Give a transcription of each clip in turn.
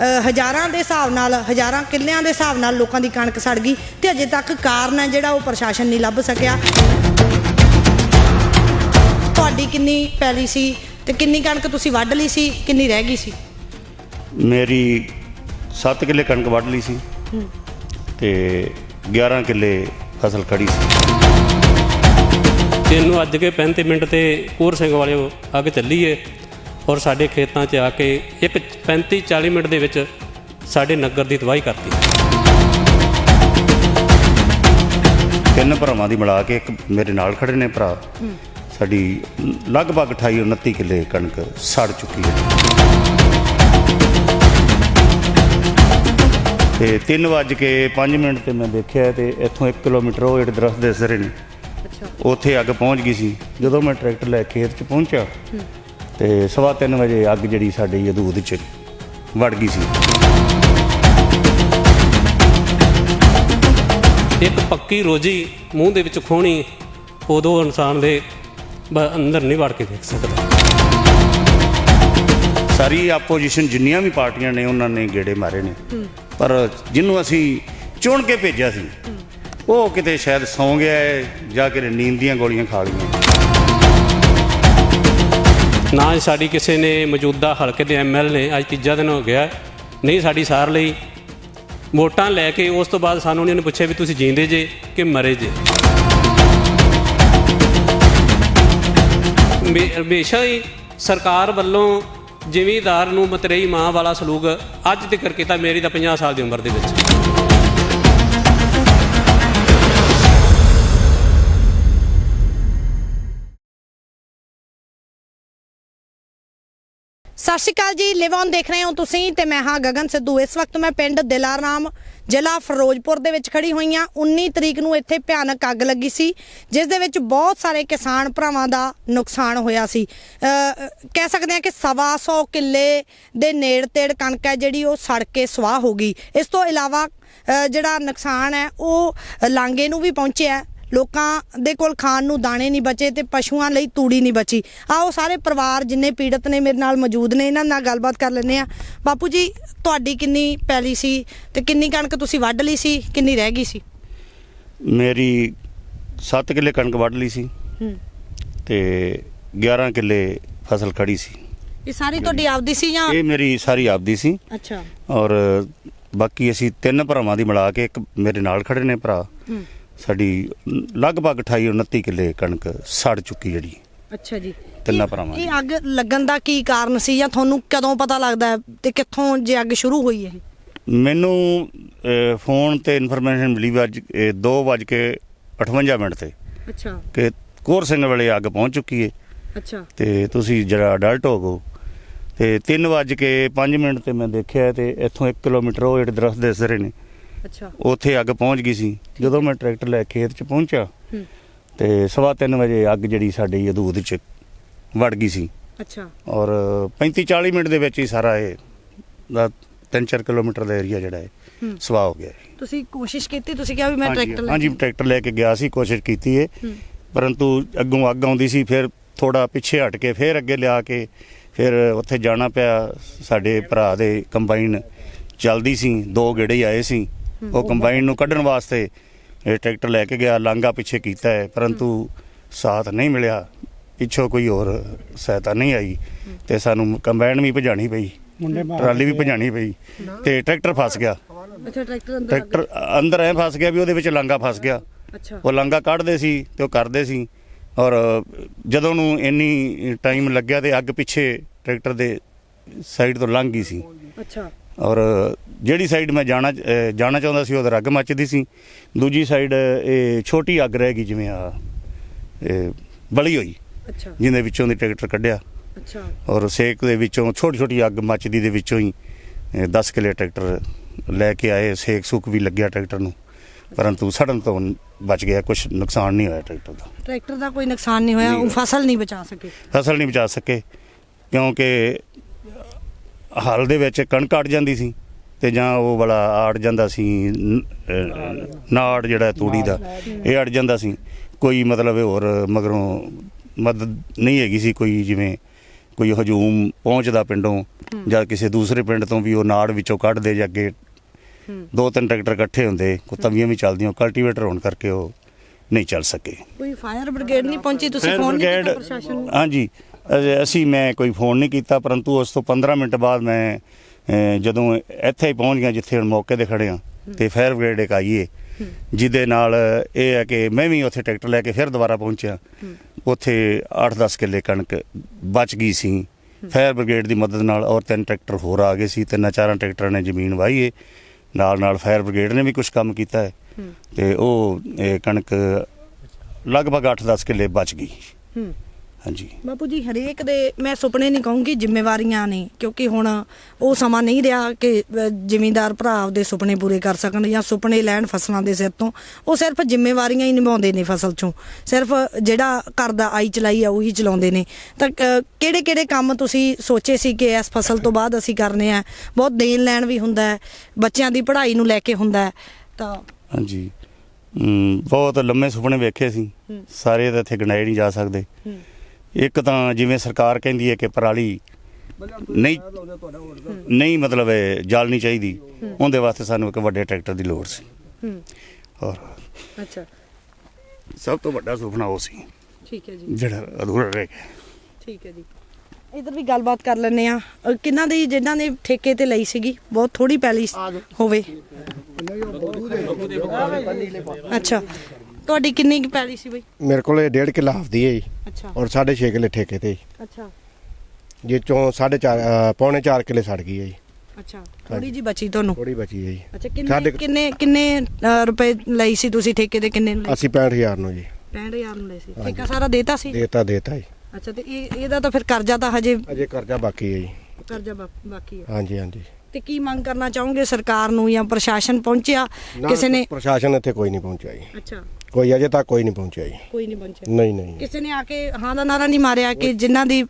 ਹਜ਼ਾਰਾਂ ਦੇ ਹਿਸਾਬ ਨਾਲ ਹਜ਼ਾਰਾਂ ਕਿੱਲਿਆਂ ਦੇ ਹਿਸਾਬ ਨਾਲ ਲੋਕਾਂ ਦੀ ਕਣਕ ਸੜ ਗਈ ਤੇ ਅਜੇ ਤੱਕ ਕਾਰਨ ਹੈ ਜਿਹੜਾ ਉਹ ਪ੍ਰਸ਼ਾਸਨ ਨਹੀਂ ਲੱਭ ਸਕਿਆ। ਤੁਹਾਡੀ ਕਿੰਨੀ ਪੈਲੀ ਸੀ ਤੇ ਕਿੰਨੀ ਕਣਕ ਤੁਸੀਂ ਵੱਢ ਲਈ ਸੀ ਕਿੰਨੀ ਰਹਿ ਗਈ ਸੀ? ਮੇਰੀ 7 ਕਿੱਲੇ ਕਣਕ ਵੱਢ ਲਈ ਸੀ ਤੇ 11 ਕਿੱਲੇ ਫਸਲ ਖੜੀ ਸੀ। ਤੈਨੂੰ ਅੱਜ ਕੇ 35 ਮਿੰਟ ਤੇ ਕੂਰ ਸਿੰਘ ਵਾਲੇ ਅੱਗ ਚੱਲੀ ਏ ਔਰ ਸਾਡੇ ਖੇਤਾਂ 'ਚ ਆ ਕੇ ਇੱਕ 35 40 ਮਿੰਟ ਦੇ ਵਿੱਚ ਸਾਡੇ ਨਗਰ ਦੀ ਤਬਾਹੀ ਕਰਤੀ। ਤਿੰਨ ਭਰਾਵਾਂ ਦੀ ਮਿਲਾ ਕੇ ਇੱਕ ਮੇਰੇ ਨਾਲ ਖੜੇ ਨੇ ਭਰਾ। ਸਾਡੀ ਲਗਭਗ 28 29 ਕਿੱਲੇ ਕਣਕ ਸੜ ਚੁੱਕੀ ਹੈ। ਤੇ 3 ਵੱਜ ਕੇ 5 ਮਿੰਟ ਤੇ ਮੈਂ ਦੇਖਿਆ ਤੇ ਇੱਥੋਂ 1 ਕਿਲੋਮੀਟਰ ਉਹ ਜਿਹੜੇ ਦਰਖਤ ਦਿਸ ਰਹੇ ਨੇ ਅੱਛਾ। ਉੱਥੇ ਅੱਗ ਪਹੁੰਚ ਗਈ ਸੀ। ਜਦੋਂ ਮੈਂ ਟਰੈਕਟਰ ਲੈ ਕੇ ਖੇਤ 'ਚ ਪਹੁੰਚਿਆ ਤੇ ਸਵਾ ਤਿੰਨ ਵਜੇ ਅੱਗ ਜਿਹੜੀ ਸਾਡੀ ਯਦੂਦ 'ਚ ਵੜ ਗਈ ਸੀ। ਇੱਕ ਪੱਕੀ ਰੋਜੀ ਮੂੰਹ ਦੇ ਵਿੱਚ ਖੋਣੀ ਉਦੋਂ ਇਨਸਾਨ ਦੇ ਅੰਦਰ ਨਹੀਂ ਵੜ ਕੇ ਦੇਖ ਸਕਦਾ। ਸਾਰੀ ਆਪੋਜੀਸ਼ਨ ਜਿੰਨੀਆਂ ਵੀ ਪਾਰਟੀਆਂ ਨੇ ਉਹਨਾਂ ਨੇ ਗੇੜੇ ਮਾਰੇ ਨੇ। ਪਰ ਜਿਹਨੂੰ ਅਸੀਂ ਚੁਣ ਕੇ ਭੇਜਿਆ ਸੀ ਉਹ ਕਿਤੇ ਸ਼ਾਇਦ ਸੌਂ ਗਿਆ ਹੈ ਜਾਂ ਕਿ ਨੀਂਦ ਦੀਆਂ ਗੋਲੀਆਂ ਖਾ ਲਈਆਂ। ਨਾ ਸਾਡੀ ਕਿਸੇ ਨੇ ਮੌਜੂਦਾ ਹਲਕੇ ਦੇ ਐਮਐਲ ਨੇ ਅੱਜ ਤੀਜਾ ਦਿਨ ਹੋ ਗਿਆ ਨਹੀਂ ਸਾਡੀ ਸਾਰ ਲਈ ਵੋਟਾਂ ਲੈ ਕੇ ਉਸ ਤੋਂ ਬਾਅਦ ਸਾਨੂੰ ਉਹਨਾਂ ਨੇ ਪੁੱਛਿਆ ਵੀ ਤੁਸੀਂ ਜੀਂਦੇ ਜੇ ਕਿ ਮਰੇ ਜੇ। ਹਮੇਸ਼ਾ ਹੀ ਸਰਕਾਰ ਵੱਲੋਂ ਜ਼ਿਮੀਂਦਾਰ ਨੂੰ ਮਤਰੇਈ ਮਾਂ ਵਾਲਾ ਸਲੂਕ ਅੱਜ ਤੱਕ ਕੀਤਾ ਮੇਰੀ ਤਾਂ 50 ਸਾਲ ਦੀ ਉਮਰ ਦੇ ਵਿੱਚ। ਸਤਿ ਸ਼੍ਰੀ ਅਕਾਲ ਜੀ ਲਿਵ ਔਨ ਦੇਖ ਰਹੇ ਹੋ ਤੁਸੀਂ ਤੇ ਮੈਂ ਹਾਂ ਗਗਨ ਸਿੱਧੂ। ਇਸ ਵਕਤ ਮੈਂ ਪਿੰਡ ਦਿਲਾਰਾਮ, ਜ਼ਿਲ੍ਹਾ ਫਿਰੋਜ਼ਪੁਰ ਦੇ ਵਿੱਚ ਖੜੀ ਹੋਈ ਹਾਂ। 19 ਤਰੀਕ ਨੂੰ ਇੱਥੇ ਭਿਆਨਕ ਅੱਗ ਲੱਗੀ ਸੀ, ਜਿਸ ਦੇ ਵਿੱਚ ਬਹੁਤ ਸਾਰੇ ਕਿਸਾਨ ਭਰਾਵਾਂ ਦਾ ਨੁਕਸਾਨ ਹੋਇਆ ਸੀ। ਕਹਿ ਸਕਦੇ ਹਾਂ ਕਿ ਸਵਾ ਸੌ ਕਿੱਲੇ ਦੇ ਨੇੜ ਤੇੜ ਕਣਕ ਹੈ ਜਿਹੜੀ ਉਹ ਸੜ ਕੇ ਸਵਾਹ ਹੋ ਗਈ। ਇਸ ਤੋਂ ਇਲਾਵਾ ਜਿਹੜਾ ਨੁਕਸਾਨ ਹੈ, ਉਹ ਲਾਂਗੇ ਨੂੰ ਵੀ ਪਹੁੰਚਿਆ ਲੋਕਾਂ ਦੇ ਕੋਲ ਖਾਣ ਨੂੰ ਦਾਣੇ ਨਹੀਂ ਬਚੇ ਤੇ ਪਸ਼ੂਆਂ ਲਈ ਤੂੜੀ ਨਹੀਂ ਬਚੀ। ਆਓ ਸਾਰੇ ਪਰਿਵਾਰ ਜਿੰਨੇ ਪੀੜਤ ਨੇ ਮੇਰੇ ਨਾਲ ਮੌਜੂਦ ਨੇ ਇਹਨਾਂ ਨਾਲ ਗੱਲਬਾਤ ਕਰ ਲੈਂਦੇ ਆ ਬਾਪੂ ਜੀ ਤੁਹਾਡੀ ਕਿੰਨੀ ਪੈਲੀ ਸੀ ਤੇ ਕਿੰਨੀ ਕਣਕ ਤੁਸੀਂ ਵੱਢ ਲਈ ਸੀ ਕਿੰਨੀ ਰਹਿ ਗਈ ਸੀ? ਮੇਰੀ 7 ਕਿੱਲੇ ਕਣਕ ਵੱਢ ਲਈ ਸੀ ਤੇ 11 ਕਿੱਲੇ ਫਸਲ ਖੜੀ ਸੀ। ਇਹ ਸਾਰੀ ਤੁਹਾਡੀ ਆਪਦੀ ਸੀ ਜਾਂ ਇਹ ਮੇਰੀ ਸਾਰੀ ਆਪਦੀ ਸੀ। ਅੱਛਾ। ਔਰ ਬਾਕੀ ਅਸੀਂ ਤਿੰਨ ਭਰਾਵਾਂ ਦੀ ਮਿਲਾ ਕੇ ਇੱਕ ਮੇਰੇ ਨਾਲ ਖੜੇ ਨੇ ਭਰਾ। ਹੂੰ। ਸਾਡੀ ਲਗਭਗ 28 29 ਕਿੱਲੇ ਕਣਕ ਸੜ ਚੁੱਕੀ ਜਿਹੜੀ। ਅੱਛਾ ਜੀ। ਤਿੰਨਾਂ ਭਰਾਵਾਂ। ਇਹ ਅੱਗ ਲੱਗਣ ਦਾ ਕੀ ਕਾਰਨ ਸੀ ਜਾਂ ਤੁਹਾਨੂੰ ਕਦੋਂ ਪਤਾ ਲੱਗਦਾ ਹੈ ਤੇ ਕਿੱਥੋਂ ਜੇ ਅੱਗ ਸ਼ੁਰੂ ਹੋਈ ਇਹ? ਮੈਨੂੰ ਅਹ, ਫੋਨ ਤੇ ਇਨਫੋਰਮੇਸ਼ਨ ਮਿਲੀ ਵੀ ਅੱਜ 2:58 ਮਿੰਟ ਤੇ ਅੱਛਾ। ਕਿ ਕੋਰ ਸਿੰਘ ਵੇਲੇ ਅੱਗ ਪਹੁੰਚ ਚੁੱਕੀ ਹੈ ਅੱਛਾ। ਤੇ ਤੁਸੀਂ ਜਿਹੜਾ ਅਡਲਟ ਹੋ ਗੋ ਤੇ 3:05 ਮਿੰਟ ਤੇ ਮੈਂ ਦੇਖਿਆ ਤੇ ਇੱਥੋਂ 1 ਕਿਲੋਮੀਟਰ ਉਹ ਜਿਹੜੇ ਦਰਖਤ ਦਿਸ ਰਹੇ ਨੇ ਅੱਛਾ। ਉੱਥੇ ਅੱਗ ਪਹੁੰਚ ਗਈ ਸੀ। ਜਦੋਂ ਮੈਂ ਟਰੈਕਟਰ ਲੈ ਖੇਤ 'ਚ ਪਹੁੰਚਿਆ ਹੂੰ। ਤੇ ਸਵਾ ਤਿੰਨ ਵਜੇ ਅੱਗ ਜਿਹੜੀ ਸਾਡੀ ਯਦੂਦ 'ਚ ਵੜ ਗਈ ਸੀ। ਅੱਛਾ। ਔਰ 35 40 ਮਿੰਟ ਦੇ ਵਿੱਚ ਹੀ ਸਾਰਾ ਇਹ ਦਾ 3-4 ਕਿਲੋਮੀਟਰ ਦਾ ਏਰੀਆ ਜਿਹੜਾ ਹੈ। ਸਵਾਹ ਹੋ ਗਿਆ। ਹੈ ਤੁਸੀਂ ਕੋਸ਼ਿਸ਼ ਕੀਤੀ ਤੁਸੀਂ ਕਿਹਾ ਵੀ ਮੈਂ ਟਰੈਕਟਰ ਲੈ ਹਾਂਜੀ ਟਰੈਕਟਰ ਲੈ ਕੇ ਗਿਆ ਸੀ ਕੋਸ਼ਿਸ਼ ਕੀਤੀ ਹੈ ਹੂੰ। ਪਰੰਤੂ ਅੱਗੋਂ ਅੱਗ ਆਉਂਦੀ ਸੀ ਫਿਰ ਥੋੜਾ ਪਿੱਛੇ ਹਟ ਕੇ ਫਿਰ ਅੱਗੇ ਲਿਆ ਕੇ ਫਿਰ ਉੱਥੇ ਜਾਣਾ ਪਿਆ। ਸਾਡੇ ਭਰਾ ਦੇ ਕੰਬਾਈਨ ਚੱਲਦੀ ਸੀ ਦੋ ਗੇੜੇ ਹੀ ਆਏ ਸੀ। ਉਹ ਕੰਬਾਈਨ ਨੂੰ ਕੱਢਣ ਵਾਸਤੇ ਇਹ ਟਰੈਕਟਰ ਲੈ ਕੇ ਗਿਆ ਲਾਂਗਾ ਪਿੱਛੇ ਕੀਤਾ ਹੈ ਪਰੰਤੂ ਸਾਥ ਨਹੀਂ ਮਿਲਿਆ। ਪਿੱਛੋਂ ਕੋਈ ਹੋਰ ਸਹਾਇਤਾ ਨਹੀਂ ਆਈ ਤੇ ਸਾਨੂੰ ਕੰਬਾਈਨ ਵੀ ਭਜਾਣੀ ਪਈ ਟਰਾਲੀ ਵੀ ਭਜਾਣੀ ਪਈ ਤੇ ਟਰੈਕਟਰ ਫਸ ਗਿਆ। ਅੱਛਾ ਟਰੈਕਟਰ ਅੰਦਰ ਟਰੈਕਟਰ ਅੰਦਰ ਐ ਫਸ ਗਿਆ ਵੀ ਉਹਦੇ ਵਿੱਚ ਲਾਂਗਾ ਫਸ ਗਿਆ। ਗਿਆ। ਅੱਛਾ। ਉਹ ਲਾਂਗਾ ਕੱਢਦੇ ਸੀ ਤੇ ਉਹ ਕਰਦੇ ਸੀ ਔਰ ਜਦੋਂ ਨੂੰ ਇੰਨੀ ਟਾਈਮ ਲੱਗਿਆ ਤੇ ਅੱਗ ਪਿੱਛੇ ਟਰੈਕਟਰ ਦੇ ਸਾਈਡ ਤੋਂ ਲੰਘ ਗਈ ਸੀ। ਅੱਛਾ। ਔਰ ਜਿਹੜੀ ਸਾਈਡ ਮੈਂ ਜਾਣਾ ਜਾਣਾ ਚਾਹੁੰਦਾ ਸੀ ਉਹਦਾ ਅੱਗ ਮੱਚਦੀ ਸੀ। ਦੂਜੀ ਸਾਈਡ ਇਹ ਛੋਟੀ ਅੱਗ ਰਹਿ ਗਈ ਜਿਵੇਂ ਆ ਇਹ ਬਲੀ ਹੋਈ ਅੱਛਾ। ਜਿਹਦੇ ਵਿੱਚੋਂ ਦੀ ਟਰੈਕਟਰ ਕੱਢਿਆ। ਅੱਛਾ। ਔਰ ਸੇਕ ਦੇ ਵਿੱਚੋਂ ਛੋਟੀ ਛੋਟੀ ਅੱਗ ਮੱਚਦੀ ਦੇ ਵਿੱਚੋਂ ਹੀ 10 ਕਿਲੇ ਟਰੈਕਟਰ ਲੈ ਕੇ ਆਏ। ਸੇਕ ਸੁੱਕ ਵੀ ਲੱਗਿਆ ਟਰੈਕਟਰ ਨੂੰ ਪਰੰਤੂ ਸੜਨ ਤੋਂ ਬਚ ਗਿਆ ਕੁਝ ਨੁਕਸਾਨ ਨਹੀਂ ਹੋਇਆ ਟਰੈਕਟਰ ਦਾ। ਟਰੈਕਟਰ ਦਾ ਕੋਈ ਨੁਕਸਾਨ ਨਹੀਂ ਹੋਇਆ ਉਹ ਫਸਲ ਨਹੀਂ ਬਚਾ ਸਕੇ। ਫਸਲ ਨਹੀਂ ਬਚਾ ਸਕੇ ਕਿਉਂਕਿ ਹਲ ਦੇ ਵਿੱਚ ਕਣਕ ਅੜ ਜਾਂਦੀ ਸੀ ਤੇ ਜਾਂ ਉਹ ਵਾਲਾ ਆੜ ਜਾਂਦਾ ਸੀ ਨਾੜ ਜਿਹੜਾ ਤੂੜੀ ਦਾ ਇਹ ਅੜ ਜਾਂਦਾ ਸੀ। ਕੋਈ ਮਤਲਬ ਹੋਰ ਮਗਰੋਂ ਮਦਦ ਨਹੀਂ ਹੈਗੀ ਸੀ ਕੋਈ ਜਿਵੇਂ ਕੋਈ ਹਜੂਮ ਪਹੁੰਚਦਾ ਪਿੰਡੋਂ ਜਾਂ ਕਿਸੇ ਦੂਸਰੇ ਪਿੰਡ ਤੋਂ ਵੀ ਉਹ ਨਾੜ ਵਿੱਚੋਂ ਕੱਢਦੇ ਜਾਂ ਅੱਗੇ ਦੋ ਤਿੰਨ ਟਰੈਕਟਰ ਇਕੱਠੇ ਹੁੰਦੇ ਕੋ ਤਵੀਆਂ ਵੀ ਚੱਲਦੀਆਂ ਕਲਟੀਵੇਟਰ ਹੋਣ ਕਰਕੇ ਉਹ ਨਹੀਂ ਚੱਲ ਸਕੇ। ਕੋਈ ਫਾਇਰ ਬ੍ਰਿਗੇਡ ਨਹੀਂ ਪਹੁੰਚੀ? ਤੁਸੀਂ ਫੋਨ ਨਹੀਂ ਕੀਤਾ ਪ੍ਰਸ਼ਾਸਨ ਨੂੰ? ਹਾਂਜੀ। ਅਸੀਂ ਮੈਂ ਕੋਈ ਫੋਨ ਨਹੀਂ ਕੀਤਾ, ਪਰੰਤੂ ਉਸ ਤੋਂ 15 ਮਿੰਟ ਬਾਅਦ ਮੈਂ ਜਦੋਂ ਇੱਥੇ ਹੀ ਪਹੁੰਚ ਗਿਆ, ਜਿੱਥੇ ਹੁਣ ਮੌਕੇ ਤੇ ਖੜੇ ਆ ਤੇ ਫਾਇਰ ਬ੍ਰਿਗੇਡ ਇੱਕ ਆਈਏ ਜਿਹਦੇ ਨਾਲ ਇਹ ਹੈ ਕਿ ਮੈਂ ਵੀ ਉੱਥੇ ਟਰੈਕਟਰ ਲੈ ਕੇ ਫਿਰ ਦੁਬਾਰਾ ਪਹੁੰਚਿਆ। ਉੱਥੇ 8-10 ਕਿੱਲੇ ਕਣਕ ਬਚ ਗਈ ਸੀ। ਫਾਇਰ ਬ੍ਰਿਗੇਡ ਦੀ ਮਦਦ ਨਾਲ ਔਰ ਤਿੰਨ ਟਰੈਕਟਰ ਹੋਰ ਆ ਗਏ ਸੀ, ਤਿੰਨਾਂ ਚਾਰਾਂ ਟਰੈਕਟਰਾਂ ਨੇ ਜ਼ਮੀਨ ਵਾਹੀ ਨਾਲ ਨਾਲ ਫਾਇਰ ਬ੍ਰਿਗੇਡ ਨੇ ਵੀ ਕੁਝ ਕੰਮ ਕੀਤਾ ਹੈ। ਤੇ ਉਹ ਕਣਕ ਲਗਭਗ 8-10 ਕਿੱਲੇ ਬਚ ਗਈ। ਹਾਂਜੀ। ਬਾਪੂ ਜੀ ਹਰੇਕ ਦੇ ਮੈਂ ਸੁਪਨੇ ਨਹੀਂ ਕਹੂੰਗੀ ਜ਼ਿੰਮੇਵਾਰੀਆਂ ਨੇ ਕਿਉਂਕਿ ਹੁਣ ਉਹ ਸਮਾਂ ਨਹੀਂ ਰਿਹਾ ਕਿ ਜ਼ਿਮੀਂਦਾਰ ਭਰਾ ਆਪਦੇ ਸੁਪਨੇ ਪੂਰੇ ਕਰ ਸਕਣ ਜਾਂ ਸੁਪਨੇ ਲੈਣ ਫਸਲਾਂ ਦੇ ਸਿਰ ਤੋਂ। ਉਹ ਸਿਰਫ ਜ਼ਿੰਮੇਵਾਰੀਆਂ ਹੀ ਨਿਭਾਉਂਦੇ ਨੇ ਫਸਲ ਚੋਂ। ਸਿਰਫ ਜਿਹੜਾ ਘਰ ਦਾ ਆਈ ਚਲਾਈ ਆ ਉਹੀ ਚਲਾਉਂਦੇ ਨੇ। ਤਾਂ ਕਿਹੜੇ ਕਿਹੜੇ ਕੰਮ ਤੁਸੀਂ ਸੋਚੇ ਸੀ ਕਿ ਇਸ ਫਸਲ ਤੋਂ ਬਾਅਦ ਅਸੀਂ ਕਰਨੇ ਆ? ਬਹੁਤ ਦੇਣ ਲੈਣ ਵੀ ਹੁੰਦਾ ਹੈ ਬੱਚਿਆਂ ਦੀ ਪੜ੍ਹਾਈ ਨੂੰ ਲੈ ਕੇ ਹੁੰਦਾ ਹੈ ਤਾਂ ਹਾਂਜੀ। ਬਹੁਤ ਲੰਮੇ ਸੁਪਨੇ ਵੇਖੇ ਸੀ। ਸਾਰੇ ਤਾਂ ਇੱਥੇ ਗਿਣਾਏ ਨਹੀਂ ਜਾ ਸਕਦੇ। ਇੱਕ ਤਾਂ ਜਿਵੇਂ ਸਰਕਾਰ ਕਹਿੰਦੀ ਹੈ ਕਿ ਪਰਾਲੀ ਨਹੀਂ ਨਹੀਂ ਮਤਲਬ ਇਹ ਜਾਲਣੀ ਚਾਹੀਦੀ। ਉਹਦੇ ਵਾਸਤੇ ਸਾਨੂੰ ਇੱਕ ਵੱਡੇ ਟਰੈਕਟਰ ਦੀ ਲੋੜ ਸੀ। ਹੂੰ। ਔਰ ਅੱਛਾ। ਸਭ ਤੋਂ ਵੱਡਾ ਸੁਪਨਾ ਉਹ ਸੀ। ਠੀਕ ਹੈ ਜੀ। ਜਿਹੜਾ ਅਧੂਰਾ ਰਹਿ ਗਿਆ। ਠੀਕ ਹੈ ਜੀ। ਇਧਰ ਵੀ ਗੱਲਬਾਤ ਕਰ ਲੈਣੇ ਆ ਕਿੰਨਾਂ ਦੀ ਜਿਨ੍ਹਾਂ ਨੇ ਠੇਕੇ ਤੇ ਲਈ ਸੀਗੀ? ਬਹੁਤ ਥੋੜੀ ਪੈਲੀ ਹੋਵੇ। ਅੱਛਾ। ਤੁਹਾਡੀ ਕਿੰਨੀ ਕੁ ਪੈਲੀ ਸੀ ਬਈ? ਮੇਰੇ ਕੋਲ ਇਹ ਡੇਢ ਕਿੱਲਾ ਹਫਦੀ ਹੈ ਜੀ। ਅੱਛਾ। ਔਰ 6.5 ਕਿੱਲੇ ਠੇਕੇ ਤੇ ਜੀ। ਅੱਛਾ। ਜਿਹ ਚੋਂ 4.5 ਪੌਣੇ 4 ਕਿੱਲੇ ਸੜ ਗਈ ਹੈ ਜੀ। ਅੱਛਾ। ਥੋੜੀ ਜੀ ਬਚੀ ਤੁਹਾਨੂੰ? ਥੋੜੀ ਬਚੀ ਹੈ ਜੀ। ਅੱਛਾ ਕਿੰਨੇ ਕਿੰਨੇ ਕਿੰਨੇ ਰੁਪਏ ਲਈ ਸੀ ਤੁਸੀਂ ਠੇਕੇ ਤੇ? ਕਿੰਨੇ ਲਈ? ਅਸੀਂ 65000 ਨੂੰ ਜੀ। 65000 ਨੂੰ ਲਈ ਸੀ। ਠੇਕਾ ਸਾਰਾ ਦੇਤਾ ਸੀ? ਦੇਤਾ ਦੇਤਾ ਜੀ। ਅੱਛਾ ਤੇ ਇਹ ਇਹਦਾ ਤਾਂ ਫਿਰ ਕਰਜ਼ਾ ਤਾਂ ਹਜੇ ਅਜੇ ਕਰਜ਼ਾ ਬਾਕੀ ਹੈ ਜੀ। ਕਰਜ਼ਾ ਬਾਕੀ ਹੈ। ਹਾਂਜੀ ਹਾਂਜੀ। ਤੇ ਕੀ ਮੰਗ ਕਰਨਾ ਚਾਹੋਗੇ ਸਰਕਾਰ ਨੂੰ ਜਾਂ ਪ੍ਰਸ਼ਾਸਨ ਪਹੁੰਚਿਆ? ਕਿਸੇ ਨੇ ਪ੍ਰਸ਼ਾਸਨ ਇੱਥੇ ਕੋਈ ਨਹੀਂ ਪਹੁੰਚਿਆ ਜੀ। ਅੱਛਾ। ਕੋਈ ਅਜੇ ਤੱਕ ਕੋਈ ਨਹੀਂ ਪਹੁੰਚਿਆ ਜੀ। ਕੋਈ ਨਹੀਂ ਪਹੁੰਚਿਆ। ਨਹੀਂ ਨਹੀਂ। ਕਿਸੇ ਨੇ ਆ ਕੇ ਹਾਂ ਦਾ ਨਾਰਾ ਨਹੀਂ ਮਾਰਿਆ ਕਿ ਜਿਨ੍ਹਾਂ ਦੀ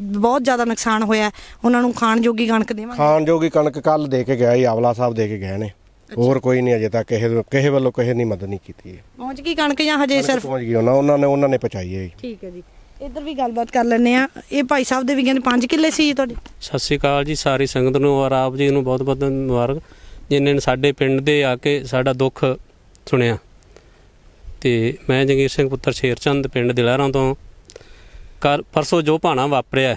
ਬਹੁਤ ਜ਼ਿਆਦਾ ਨੁਕਸਾਨ ਹੋਇਆ ਉਹਨਾਂ ਨੂੰ ਖਾਣ ਜੋਗੀ ਕਣਕ ਦੇਵਾਂਗੇ? ਖਾਣ ਜੋਗੀ ਕਣਕ ਕੱਲ ਦੇ ਕੇ ਗਿਆ ਜੀ ਆਵਲਾ ਸਾਹਿਬ ਦੇ ਕੇ ਗਏ ਨੇ। ਹੋਰ ਕੋਈ ਨਹੀਂ ਅਜੇ ਤੱਕ ਕਿਸੇ ਕਿਸੇ ਵੱਲੋਂ ਕਿਸੇ ਨੇ ਮਦਦ ਨਹੀਂ ਕੀਤੀ ਹੈ ਪਹੁੰਚ ਗਈ ਕਣਕ ਜਾਂ ਹਜੇ ਸਿਰਫ? ਪਹੁੰਚ ਗਈ ਉਹਨਾਂ ਉਹਨਾਂ ਨੇ ਉਹਨਾਂ ਨੇ ਪਹੁੰਚਾਈ ਹੈ ਜੀ। ਠੀਕ ਹੈ ਜੀ। ਇੱਧਰ ਵੀ ਗੱਲਬਾਤ ਕਰ ਲੈਣੇ ਆ ਇਹ ਭਾਈ ਸਾਹਿਬ ਦੇ ਵੀ ਕਹਿੰਦੇ 5 ਕਿੱਲੇ ਸੀ ਜੀ ਤੁਹਾਡੇ? ਸਤਿ ਸ਼੍ਰੀ ਅਕਾਲ ਜੀ ਸਾਰੀ ਸੰਗਤ ਨੂੰ ਔਰ ਆਪ ਜੀ ਨੂੰ ਬਹੁਤ ਬਹੁਤ ਮੁਬਾਰਕ। ਜਿਨ੍ਹਾਂ ਨੇ ਸਾਡੇ ਪਿੰਡ ਦੇ ਆ ਕੇ ਸਾਡਾ ਦੁੱਖ ਸੁਣਿਆ। ਤੇ ਮੈਂ ਜੰਗੀਰ ਸਿੰਘ ਪੁੱਤਰ ਸ਼ੇਰਚੰਦ ਪਿੰਡ ਦਿਲਾਰਾਂ ਤੋਂ। ਕੱਲ ਪਰਸੋਂ ਜੋ ਭਾਣਾ ਵਾਪਰਿਆ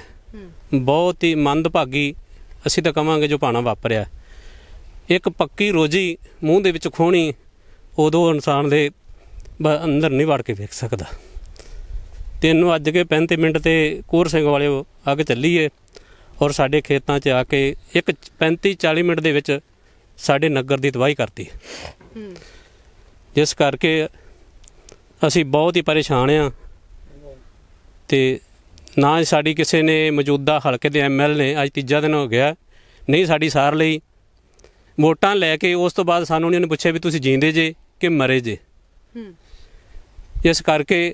ਬਹੁਤ ਹੀ ਮੰਦਭਾਗੀ ਅਸੀਂ ਤਾਂ ਕਵਾਂਗੇ ਜੋ ਭਾਣਾ ਵਾਪਰਿਆ ਇੱਕ ਪੱਕੀ ਰੋਜੀ ਮੂੰਹ ਦੇ ਵਿੱਚ ਖੋਣੀ ਉਦੋਂ ਇਨਸਾਨ ਦੇ ਅੰਦਰ ਨਹੀਂ ਵੜ ਕੇ ਵੇਖ ਸਕਦਾ। ਤੈਨੂੰ ਅੱਜ ਕੇ 35 ਮਿੰਟ ਤੇ ਕੋਰ ਸਿੰਘ ਵਾਲੇ ਅੱਗ ਚੱਲੀ ਏ ਔਰ ਸਾਡੇ ਖੇਤਾਂ 'ਚ ਆ ਕੇ ਇੱਕ 35 40 ਮਿੰਟ ਦੇ ਵਿੱਚ ਸਾਡੇ ਨਗਰ ਦੀ ਤਬਾਹੀ ਕਰਤੀ। ਜਿਸ ਕਰਕੇ ਅਸੀਂ ਬਹੁਤ ਹੀ ਪਰੇਸ਼ਾਨ ਆ। ਤੇ ਨਾ ਸਾਡੀ ਕਿਸੇ ਨੇ ਮੌਜੂਦਾ ਹਲਕੇ ਦੇ ਐਮਐਲ ਨੇ ਅੱਜ ਤੀਜਾ ਦਿਨ ਹੋ ਗਿਆ ਨਹੀਂ ਸਾਡੀ ਸਾਰ ਲਈ। ਵੋਟਾਂ ਲੈ ਕੇ ਉਸ ਤੋਂ ਬਾਅਦ ਸਾਨੂੰ ਉਹਨਾਂ ਨੇ ਪੁੱਛਿਆ ਵੀ ਤੁਸੀਂ ਜੀਂਦੇ ਜੇ ਕਿ ਮਰੇ ਜੇ। ਇਸ ਕਰਕੇ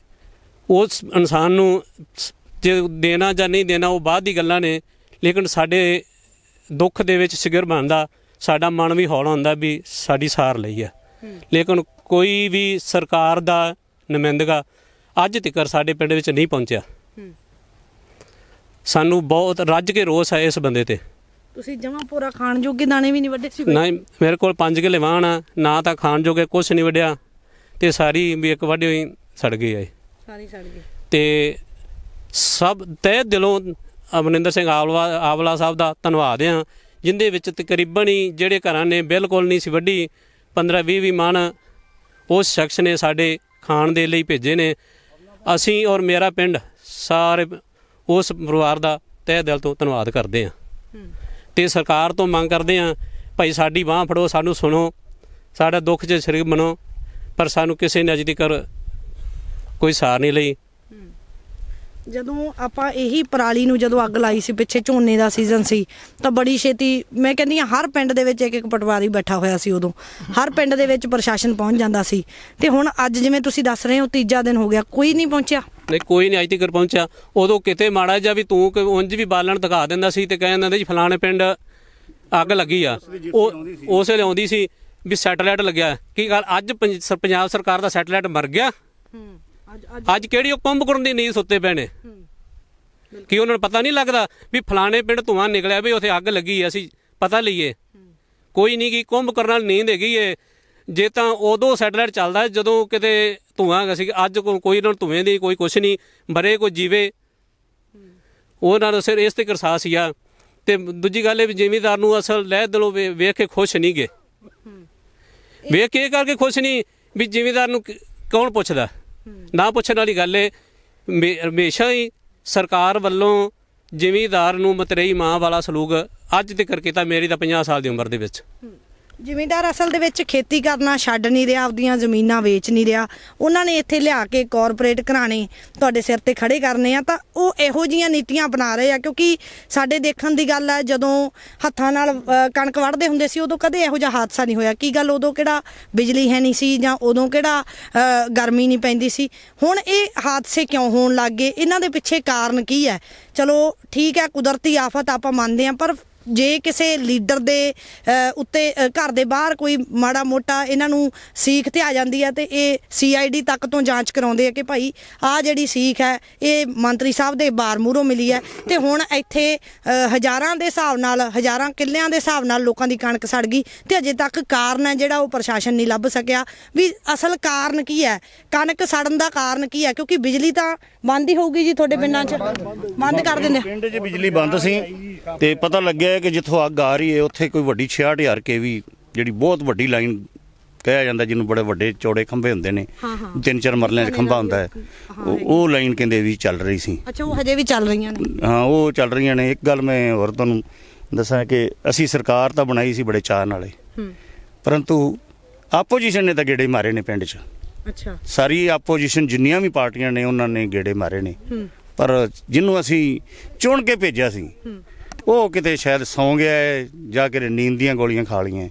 ਉਸ ਇਨਸਾਨ ਨੂੰ ਜੇ ਦੇਣਾ ਜਾਂ ਨਹੀਂ ਦੇਣਾ ਉਹ ਬਾਅਦ ਦੀ ਗੱਲਾਂ ਨੇ ਲੇਕਿਨ ਸਾਡੇ ਦੁੱਖ ਦੇ ਵਿੱਚ ਸਿਗਰ ਬਣਦਾ ਸਾਡਾ ਮਨ ਵੀ ਹੌਲਾ ਹੁੰਦਾ ਵੀ ਸਾਡੀ ਸਾਰ ਲਈ ਹੈ। ਲੇਕਿਨ ਕੋਈ ਵੀ ਸਰਕਾਰ ਦਾ ਨੁਮਾਇੰਦਗਾ ਅੱਜ ਤੱਕ ਸਾਡੇ ਪਿੰਡ ਵਿੱਚ ਨਹੀਂ ਪਹੁੰਚਿਆ। ਸਾਨੂੰ ਬਹੁਤ ਰੱਜ ਕੇ ਰੋਸ ਹੈ ਇਸ ਬੰਦੇ ਤੇ। ਤੁਸੀਂ ਜਮਾ ਪੂਰਾ ਖਾਣ ਜੋਗੇ ਦਾਣੇ ਵੀ ਨਹੀਂ ਵੱਡੇ ਸੀ ਬਈ? ਨਾ ਹੀ ਮੇਰੇ ਕੋਲ 5 ਕਿੱਲੇ ਵਾਹਣ ਆ ਨਾ ਤਾਂ ਖਾਣ ਜੋਗੇ ਕੁਛ ਨਹੀਂ ਵੜਿਆ ਤੇ ਸਾਰੀ ਵੀ ਇੱਕ ਵੱਡੀ ਹੋਈ ਸੜ ਗਈ ਹੈ ਸਾਰੀ ਸੜ ਗਈ। ਤੇ ਸਭ ਤਹਿ ਦਿਲੋਂ ਅਮਰਿੰਦਰ ਸਿੰਘ ਆਵਲਾ ਆਵਲਾ ਸਾਹਿਬ ਦਾ ਧੰਨਵਾਦ ਆ ਜਿੰਦੇ ਵਿੱਚ ਤਕਰੀਬਨ ਹੀ ਜਿਹੜੇ ਘਰਾਂ ਨੇ ਬਿਲਕੁਲ ਨਹੀਂ ਸੀ ਵੱਡੀ 15 20 ਵੀ ਮਣ ਉਸ ਸ਼ਖਸ ਨੇ ਸਾਡੇ ਖਾਣ ਦੇ ਲਈ ਭੇਜੇ ਨੇ। ਅਸੀਂ ਔਰ ਮੇਰਾ ਪਿੰਡ ਸਾਰੇ ਉਸ ਪਰਿਵਾਰ ਦਾ ਤਹਿ ਦਿਲ ਤੋਂ ਧੰਨਵਾਦ ਕਰਦੇ ਆ ਤੇ ਸਰਕਾਰ ਤੋਂ ਮੰਗ ਕਰਦੇ ਆ ਭਾਈ ਸਾਡੀ ਬਾਹ ਫੜੋ ਸਾਨੂੰ ਸੁਣੋ ਸਾਡਾ ਦੁੱਖ 'ਚ ਸ਼ਰੀਕ ਬਣੋ ਪਰ ਸਾਨੂੰ ਕਿਸੇ ਨੇ ਅਜੇ ਤੱਕ ਕੋਈ ਸਾਰ ਨਹੀਂ ਲਈ। ਜਦੋਂ ਆਪਾਂ ਇਹੀ ਪਰਾਲੀ ਨੂੰ ਜਦੋਂ ਅੱਗ ਲਾਈ ਸੀ ਪਿੱਛੇ ਝੋਨੇ ਦਾ ਸੀਜ਼ਨ ਸੀ ਤਾਂ ਬੜੀ ਛੇਤੀ ਮੈਂ ਕਹਿੰਦੀ ਹਾਂ ਹਰ ਪਿੰਡ ਦੇ ਵਿੱਚ ਇੱਕ ਇੱਕ ਪਟਵਾਰੀ ਬੈਠਾ ਹੋਇਆ ਸੀ ਉਦੋਂ। ਹਰ ਪਿੰਡ ਦੇ ਵਿੱਚ ਪ੍ਰਸ਼ਾਸਨ ਪਹੁੰਚ ਜਾਂਦਾ ਸੀ। ਤੇ ਹੁਣ ਅੱਜ ਜਿਵੇਂ ਤੁਸੀਂ ਦੱਸ ਰਹੇ ਹੋ ਤੀਜਾ ਦਿਨ ਹੋ ਗਿਆ ਕੋਈ ਨਹੀਂ ਪਹੁੰਚਿਆ? ਨਹੀਂ ਕੋਈ ਨਹੀਂ ਅਜੇ ਤੱਕ ਪਹੁੰਚਿਆ। ਉਦੋਂ ਕਿਤੇ ਮਾੜਾ ਜਿਹਾ ਵੀ ਤੂੰ ਕਿ ਉਂਝ ਵੀ ਬਾਲਣ ਦਿਖਾ ਦਿੰਦਾ ਸੀ ਤੇ ਕਹਿ ਦਿੰਦਾ ਜੀ ਫਲਾਣੇ ਪਿੰਡ ਅੱਗ ਲੱਗੀ ਆ। ਉਹ ਉਸੇ ਵੇਲੇ ਆਉਂਦੀ ਸੀ ਵੀ ਸੈਟਲਾਈਟ ਲੱਗਿਆ। ਕੀ ਗੱਲ ਅੱਜ ਪੰਜਾਬ ਸਰਕਾਰ ਦਾ ਸੈਟਲਾਈਟ ਮਰ ਗਿਆ? ਅੱਜ ਕਿਹੜੀ ਉਹ ਕੁੰਭਕਰਨ ਦੀ ਨੀਂਦ ਸੁੱਤੇ ਪਏ ਨੇ? ਕਿ ਉਹਨਾਂ ਨੂੰ ਪਤਾ ਨਹੀਂ ਲੱਗਦਾ ਵੀ ਫਲਾਣੇ ਪਿੰਡ ਧੂਆਂ ਨਿਕਲਿਆ ਵੀ ਉੱਥੇ ਅੱਗ ਲੱਗੀ ਹੈ ਅਸੀਂ ਪਤਾ ਲਈਏ। ਕੋਈ ਨਹੀਂ ਕਿ ਕੁੰਭ ਕਰਨ ਨਾਲ ਨੀਂਦ ਹੈਗੀ ਏ। ਜੇ ਤਾਂ ਉਦੋਂ ਸੈਟਲਾਈਟ ਚੱਲਦਾ ਜਦੋਂ ਕਿਤੇ ਧੂਆਂ ਸੀ ਅੱਜ ਕੋਈ ਨਾਲ ਧੂਏ ਦੀ ਕੋਈ ਕੁਛ ਨਹੀਂ ਮਰੇ ਕੋਈ ਜੀਵੇ। ਉਹਨਾਂ ਦਾ ਸਿਰ ਇਸ ਤੇ ਕਰਸਾਸ ਆ ਤੇ ਦੂਜੀ ਗੱਲ ਇਹ ਵੀ ਜ਼ਿਮੀਦਾਰ ਨੂੰ ਅਸਲ ਲੈ ਦਿਲੋਂ ਵੇਖ ਕੇ ਖੁਸ਼ ਨਹੀਂ ਗੇ। ਵੇਖ ਕੇ ਕਰਕੇ ਖੁਸ਼ ਨਹੀਂ ਵੀ ਜ਼ਿਮੀਦਾਰ ਨੂੰ ਕੌਣ ਪੁੱਛਦਾ? ਨਾ ਪੁੱਛਣ ਵਾਲੀ ਗੱਲ ਏ ਹਮੇਸ਼ਾ ਹੀ ਸਰਕਾਰ ਵੱਲੋਂ ਜ਼ਿਮੀਂਦਾਰ ਨੂੰ ਮਤਰੇਈ ਮਾਂ ਵਾਲਾ ਸਲੂਕ ਅੱਜ ਤੱਕ ਕੀਤਾ ਮੇਰੀ ਤਾਂ 50 ਸਾਲ ਦੀ ਉਮਰ ਦੇ ਵਿੱਚ। ਜ਼ਿਮੀਂਦਾਰ ਅਸਲ ਦੇ ਵਿੱਚ ਖੇਤੀ ਕਰਨਾ ਛੱਡ ਨਹੀਂ ਰਿਹਾ ਆਪਦੀਆਂ ਜ਼ਮੀਨਾਂ ਵੇਚ ਨਹੀਂ ਰਿਹਾ। ਉਹਨਾਂ ਨੇ ਇੱਥੇ ਲਿਆ ਕੇ ਕਾਰਪੋਰੇਟ ਘਰਾਣੇ ਤੁਹਾਡੇ ਸਿਰ ਤੇ ਖੜੇ ਕਰਨੇ ਆ ਤਾਂ ਉਹ ਇਹੋ ਜੀਆਂ ਨੀਤੀਆਂ ਬਣਾ ਰਹੇ ਆ ਕਿਉਂਕਿ ਸਾਡੇ ਦੇਖਣ ਦੀ ਗੱਲ ਹੈ ਜਦੋਂ ਹੱਥਾਂ ਨਾਲ ਅ, ਕਣਕ ਵੱਢਦੇ ਹੁੰਦੇ ਸੀ ਉਦੋਂ ਕਦੇ ਇਹੋ ਜਿਹਾ ਹਾਦਸਾ ਨਹੀਂ ਹੋਇਆ। ਕੀ ਗੱਲ ਉਦੋਂ ਕਿਹੜਾ ਬਿਜਲੀ ਹੈ ਨਹੀਂ ਸੀ ਜਾਂ ਉਦੋਂ ਕਿਹੜਾ ਅ, ਗਰਮੀ ਨਹੀਂ ਪੈਂਦੀ ਸੀ? ਹੁਣ ਇਹ ਹਾਦਸੇ ਕਿਉਂ ਹੋਣ ਲੱਗ ਗਏ? ਇਹਨਾਂ ਦੇ ਪਿੱਛੇ ਕਾਰਨ ਕੀ ਹੈ? ਚਲੋ ਠੀਕ ਹੈ ਕੁਦਰਤੀ ਆਫਤ ਆਪਾਂ ਮੰਨਦੇ ਹਾਂ ਪਰ ਜੇ ਕਿਸੇ ਲੀਡਰ ਦੇ ਉੱਤੇ ਘਰ ਦੇ ਬਾਹਰ ਕੋਈ ਮਾੜਾ ਮੋਟਾ ਇਹਨਾਂ ਨੂੰ ਸੀਖ ਤੇ ਆ ਜਾਂਦੀ ਹੈ ਤੇ ਇਹ ਸੀਆਈਡੀ ਤੱਕ ਤੋਂ ਜਾਂਚ ਕਰਾਉਂਦੇ ਆ ਕਿ ਭਾਈ ਆ ਜਿਹੜੀ ਸੀਖ ਹੈ, ਇਹ ਮੰਤਰੀ ਸਾਹਿਬ ਦੇ ਬਾਰ ਮੂਹਰੋਂ ਮਿਲੀ ਹੈ ਤੇ ਹੁਣ ਇੱਥੇ ਹਜ਼ਾਰਾਂ ਦੇ ਹਿਸਾਬ ਨਾਲ, ਹਜ਼ਾਰਾਂ ਕਿੱਲਿਆਂ ਦੇ ਹਿਸਾਬ ਨਾਲ ਲੋਕਾਂ ਦੀ ਕਣਕ ਸੜ ਗਈ ਤੇ ਅਜੇ ਤੱਕ ਕਾਰਨ ਹੈ ਜਿਹੜਾ ਉਹ ਪ੍ਰਸ਼ਾਸਨ ਨਹੀਂ ਲੱਭ ਸਕਿਆ ਵੀ ਅਸਲ ਕਾਰਨ ਕੀ ਹੈ? ਕਣਕ ਸੜਨ ਦਾ ਕਾਰਨ ਕੀ ਹੈ? ਕਿਉਂਕਿ ਬਿਜਲੀ ਤਾਂ ਬੰਦ ਹੀ ਹੋਊਗੀ ਜੀ ਤੁਹਾਡੇ ਪਿੰਡਾਂ 'ਚ? ਬੰਦ ਕਰ ਦਿੰਦੇ ਆ। ਪਿੰਡ 'ਚ ਬਿਜਲੀ ਬੰਦ ਸੀ ਤੇ ਪਤਾ ਲੱਗਿਆ ਕਿ ਜਿੱਥੋਂ ਅੱਗ ਆ ਰਹੀ ਹੈ ਉੱਥੇ ਕੋਈ ਵੱਡੀ 66000 ਕੇਵੀ ਜਿਹੜੀ ਬਹੁਤ ਵੱਡੀ ਲਾਈਨ ਕਿਹਾ ਜਾਂਦਾ ਜਿਹਨੂੰ ਬੜੇ ਵੱਡੇ ਚੌੜੇ ਖੰਭੇ ਹੁੰਦੇ ਨੇ ਤਿੰਨ ਚਾਰ ਮਰਲਿਆਂ 'ਚ ਖੰਭਾ ਹੁੰਦਾ ਹੈ। ਉਹ- ਉਹ ਲਾਈਨ ਕਹਿੰਦੇ ਵੀ ਚੱਲ ਰਹੀ ਸੀ। ਅੱਛਾ ਉਹ ਹਜੇ ਵੀ ਚੱਲ ਰਹੀਆਂ ਨੇ। ਹਾਂ ਉਹ ਚੱਲ ਰਹੀਆਂ ਨੇ। ਇੱਕ ਗੱਲ ਮੈਂ ਹੋਰ ਤੁਹਾਨੂੰ ਦੱਸਾਂ ਕਿ ਅਸੀਂ ਸਰਕਾਰ ਤਾਂ ਬਣਾਈ ਸੀ ਬੜੇ ਚਾਅ ਨਾਲੇ। ਹੂੰ। ਪਰੰਤੂ ਆਪੋਜੀਸ਼ਨ ਨੇ ਤਾਂ ਗੇੜੇ ਮਾਰੇ ਨੇ ਪਿੰਡ 'ਚ। ਅੱਛਾ। ਸਾਰੀ ਆਪੋਜੀਸ਼ਨ ਜਿੰਨੀਆਂ ਵੀ ਪਾਰਟੀਆਂ ਨੇ ਉਹਨਾਂ ਨੇ ਗੇੜੇ ਮਾਰੇ ਨੇ। ਪਰ ਜਿਹਨੂੰ ਅਸੀਂ ਚੁਣ ਕੇ ਭੇਜਿਆ ਸੀ ਉਹ ਕਿਤੇ ਸ਼ਾਇਦ ਸੌਂ ਗਿਆ ਹੈ ਜਾਂ ਕਿ ਨੀਂਦ ਦੀਆਂ ਗੋਲੀਆਂ ਖਾ ਲਈਆਂ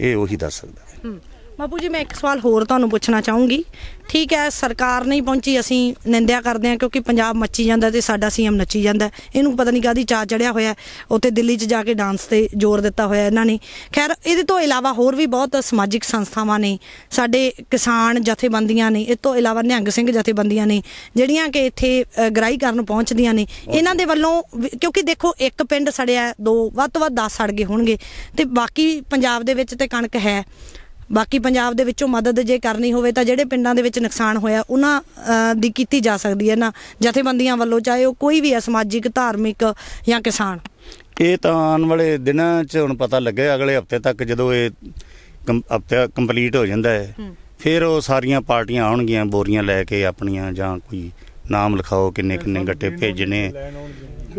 ਇਹ ਉਹੀ ਦੱਸ ਸਕਦਾ ਹੂੰ। ਬਾਪੂ ਜੀ ਮੈਂ ਇੱਕ ਸਵਾਲ ਹੋਰ ਤੁਹਾਨੂੰ ਪੁੱਛਣਾ ਚਾਹੂੰਗੀ। ਠੀਕ ਹੈ ਸਰਕਾਰ ਨਹੀਂ ਪਹੁੰਚੀ ਅਸੀਂ ਨਿੰਦਿਆ ਕਰਦੇ ਹਾਂ ਕਿਉਂਕਿ ਪੰਜਾਬ ਮੱਚੀ ਜਾਂਦਾ ਤੇ ਸਾਡਾ ਸੀਐਮ ਨੱਚੀ ਜਾਂਦਾ। ਇਹਨੂੰ ਪਤਾ ਨਹੀਂ ਕਾਦੀ ਚਾਹ ਚੜਿਆ ਹੋਇਆ ਉੱਥੇ ਦਿੱਲੀ 'ਚ ਜਾ ਕੇ ਡਾਂਸ ਤੇ ਜ਼ੋਰ ਦਿੱਤਾ ਹੋਇਆ ਇਹਨਾਂ ਨੇ। ਖੈਰ ਇਹਦੇ ਤੋਂ ਇਲਾਵਾ ਹੋਰ ਵੀ ਬਹੁਤ ਸਮਾਜਿਕ ਸੰਸਥਾਵਾਂ ਨੇ ਸਾਡੇ ਕਿਸਾਨ ਜਥੇਬੰਦੀਆਂ ਨੇ ਇਹ ਤੋਂ ਇਲਾਵਾ ਨਿਹੰਗ ਸਿੰਘ ਜਥੇਬੰਦੀਆਂ ਨੇ ਜਿਹੜੀਆਂ ਕਿ ਇੱਥੇ ਅ, ਗ੍ਰਾਈ ਕਰਨ ਪਹੁੰਚਦੀਆਂ ਨੇ। ਇਹਨਾਂ ਦੇ ਵੱਲੋਂ ਕਿਉਂਕਿ ਦੇਖੋ ਇੱਕ ਪਿੰਡ ਸੜਿਆ ਦੋ ਵੱਧ ਤੋਂ ਵੱਧ 10 ਸੜ ਗਏ ਹੋਣਗੇ। ਤੇ ਬਾਕੀ ਪੰਜਾਬ ਦੇ ਵਿੱਚ ਤੇ ਕਣਕ ਹੈ। ਬਾਕੀ ਪੰਜਾਬ ਦੇ ਵਿੱਚੋਂ ਮਦਦ ਜੇ ਕਰਨੀ ਹੋਵੇ ਤਾਂ ਜਿਹੜੇ ਪਿੰਡਾਂ ਦੇ ਵਿੱਚ ਨੁਕਸਾਨ ਹੋਇਆ ਉਹਨਾਂ ਦੀ ਕੀਤੀ ਜਾ ਸਕਦੀ ਹੈ। ਨਾ ਜਥੇਬੰਦੀਆਂ ਵੱਲੋਂ ਚਾਹੇ ਉਹ ਕੋਈ ਵੀ ਹੈ ਸਮਾਜਿਕ ਧਾਰਮਿਕ ਜਾਂ ਕਿਸਾਨ। ਇਹ ਤਾਂ ਆਉਣ ਵਾਲੇ ਦਿਨਾਂ 'ਚ ਹੁਣ ਪਤਾ ਲੱਗੇਗਾ ਅਗਲੇ ਹਫ਼ਤੇ ਤੱਕ ਜਦੋਂ ਇਹ ਹਫਤਾ ਕੰਪਲੀਟ ਹੋ ਜਾਂਦਾ ਹੈ। ਫਿਰ ਉਹ ਸਾਰੀਆਂ ਪਾਰਟੀਆਂ ਆਉਣਗੀਆਂ ਬੋਰੀਆਂ ਲੈ ਕੇ ਆਪਣੀਆਂ ਜਾਂ ਕੋਈ ਨਾਮ ਲਿਖਾਓ ਕਿੰਨੇ ਕਿੰਨੇ ਗੱਟੇ ਭੇਜਣੇ।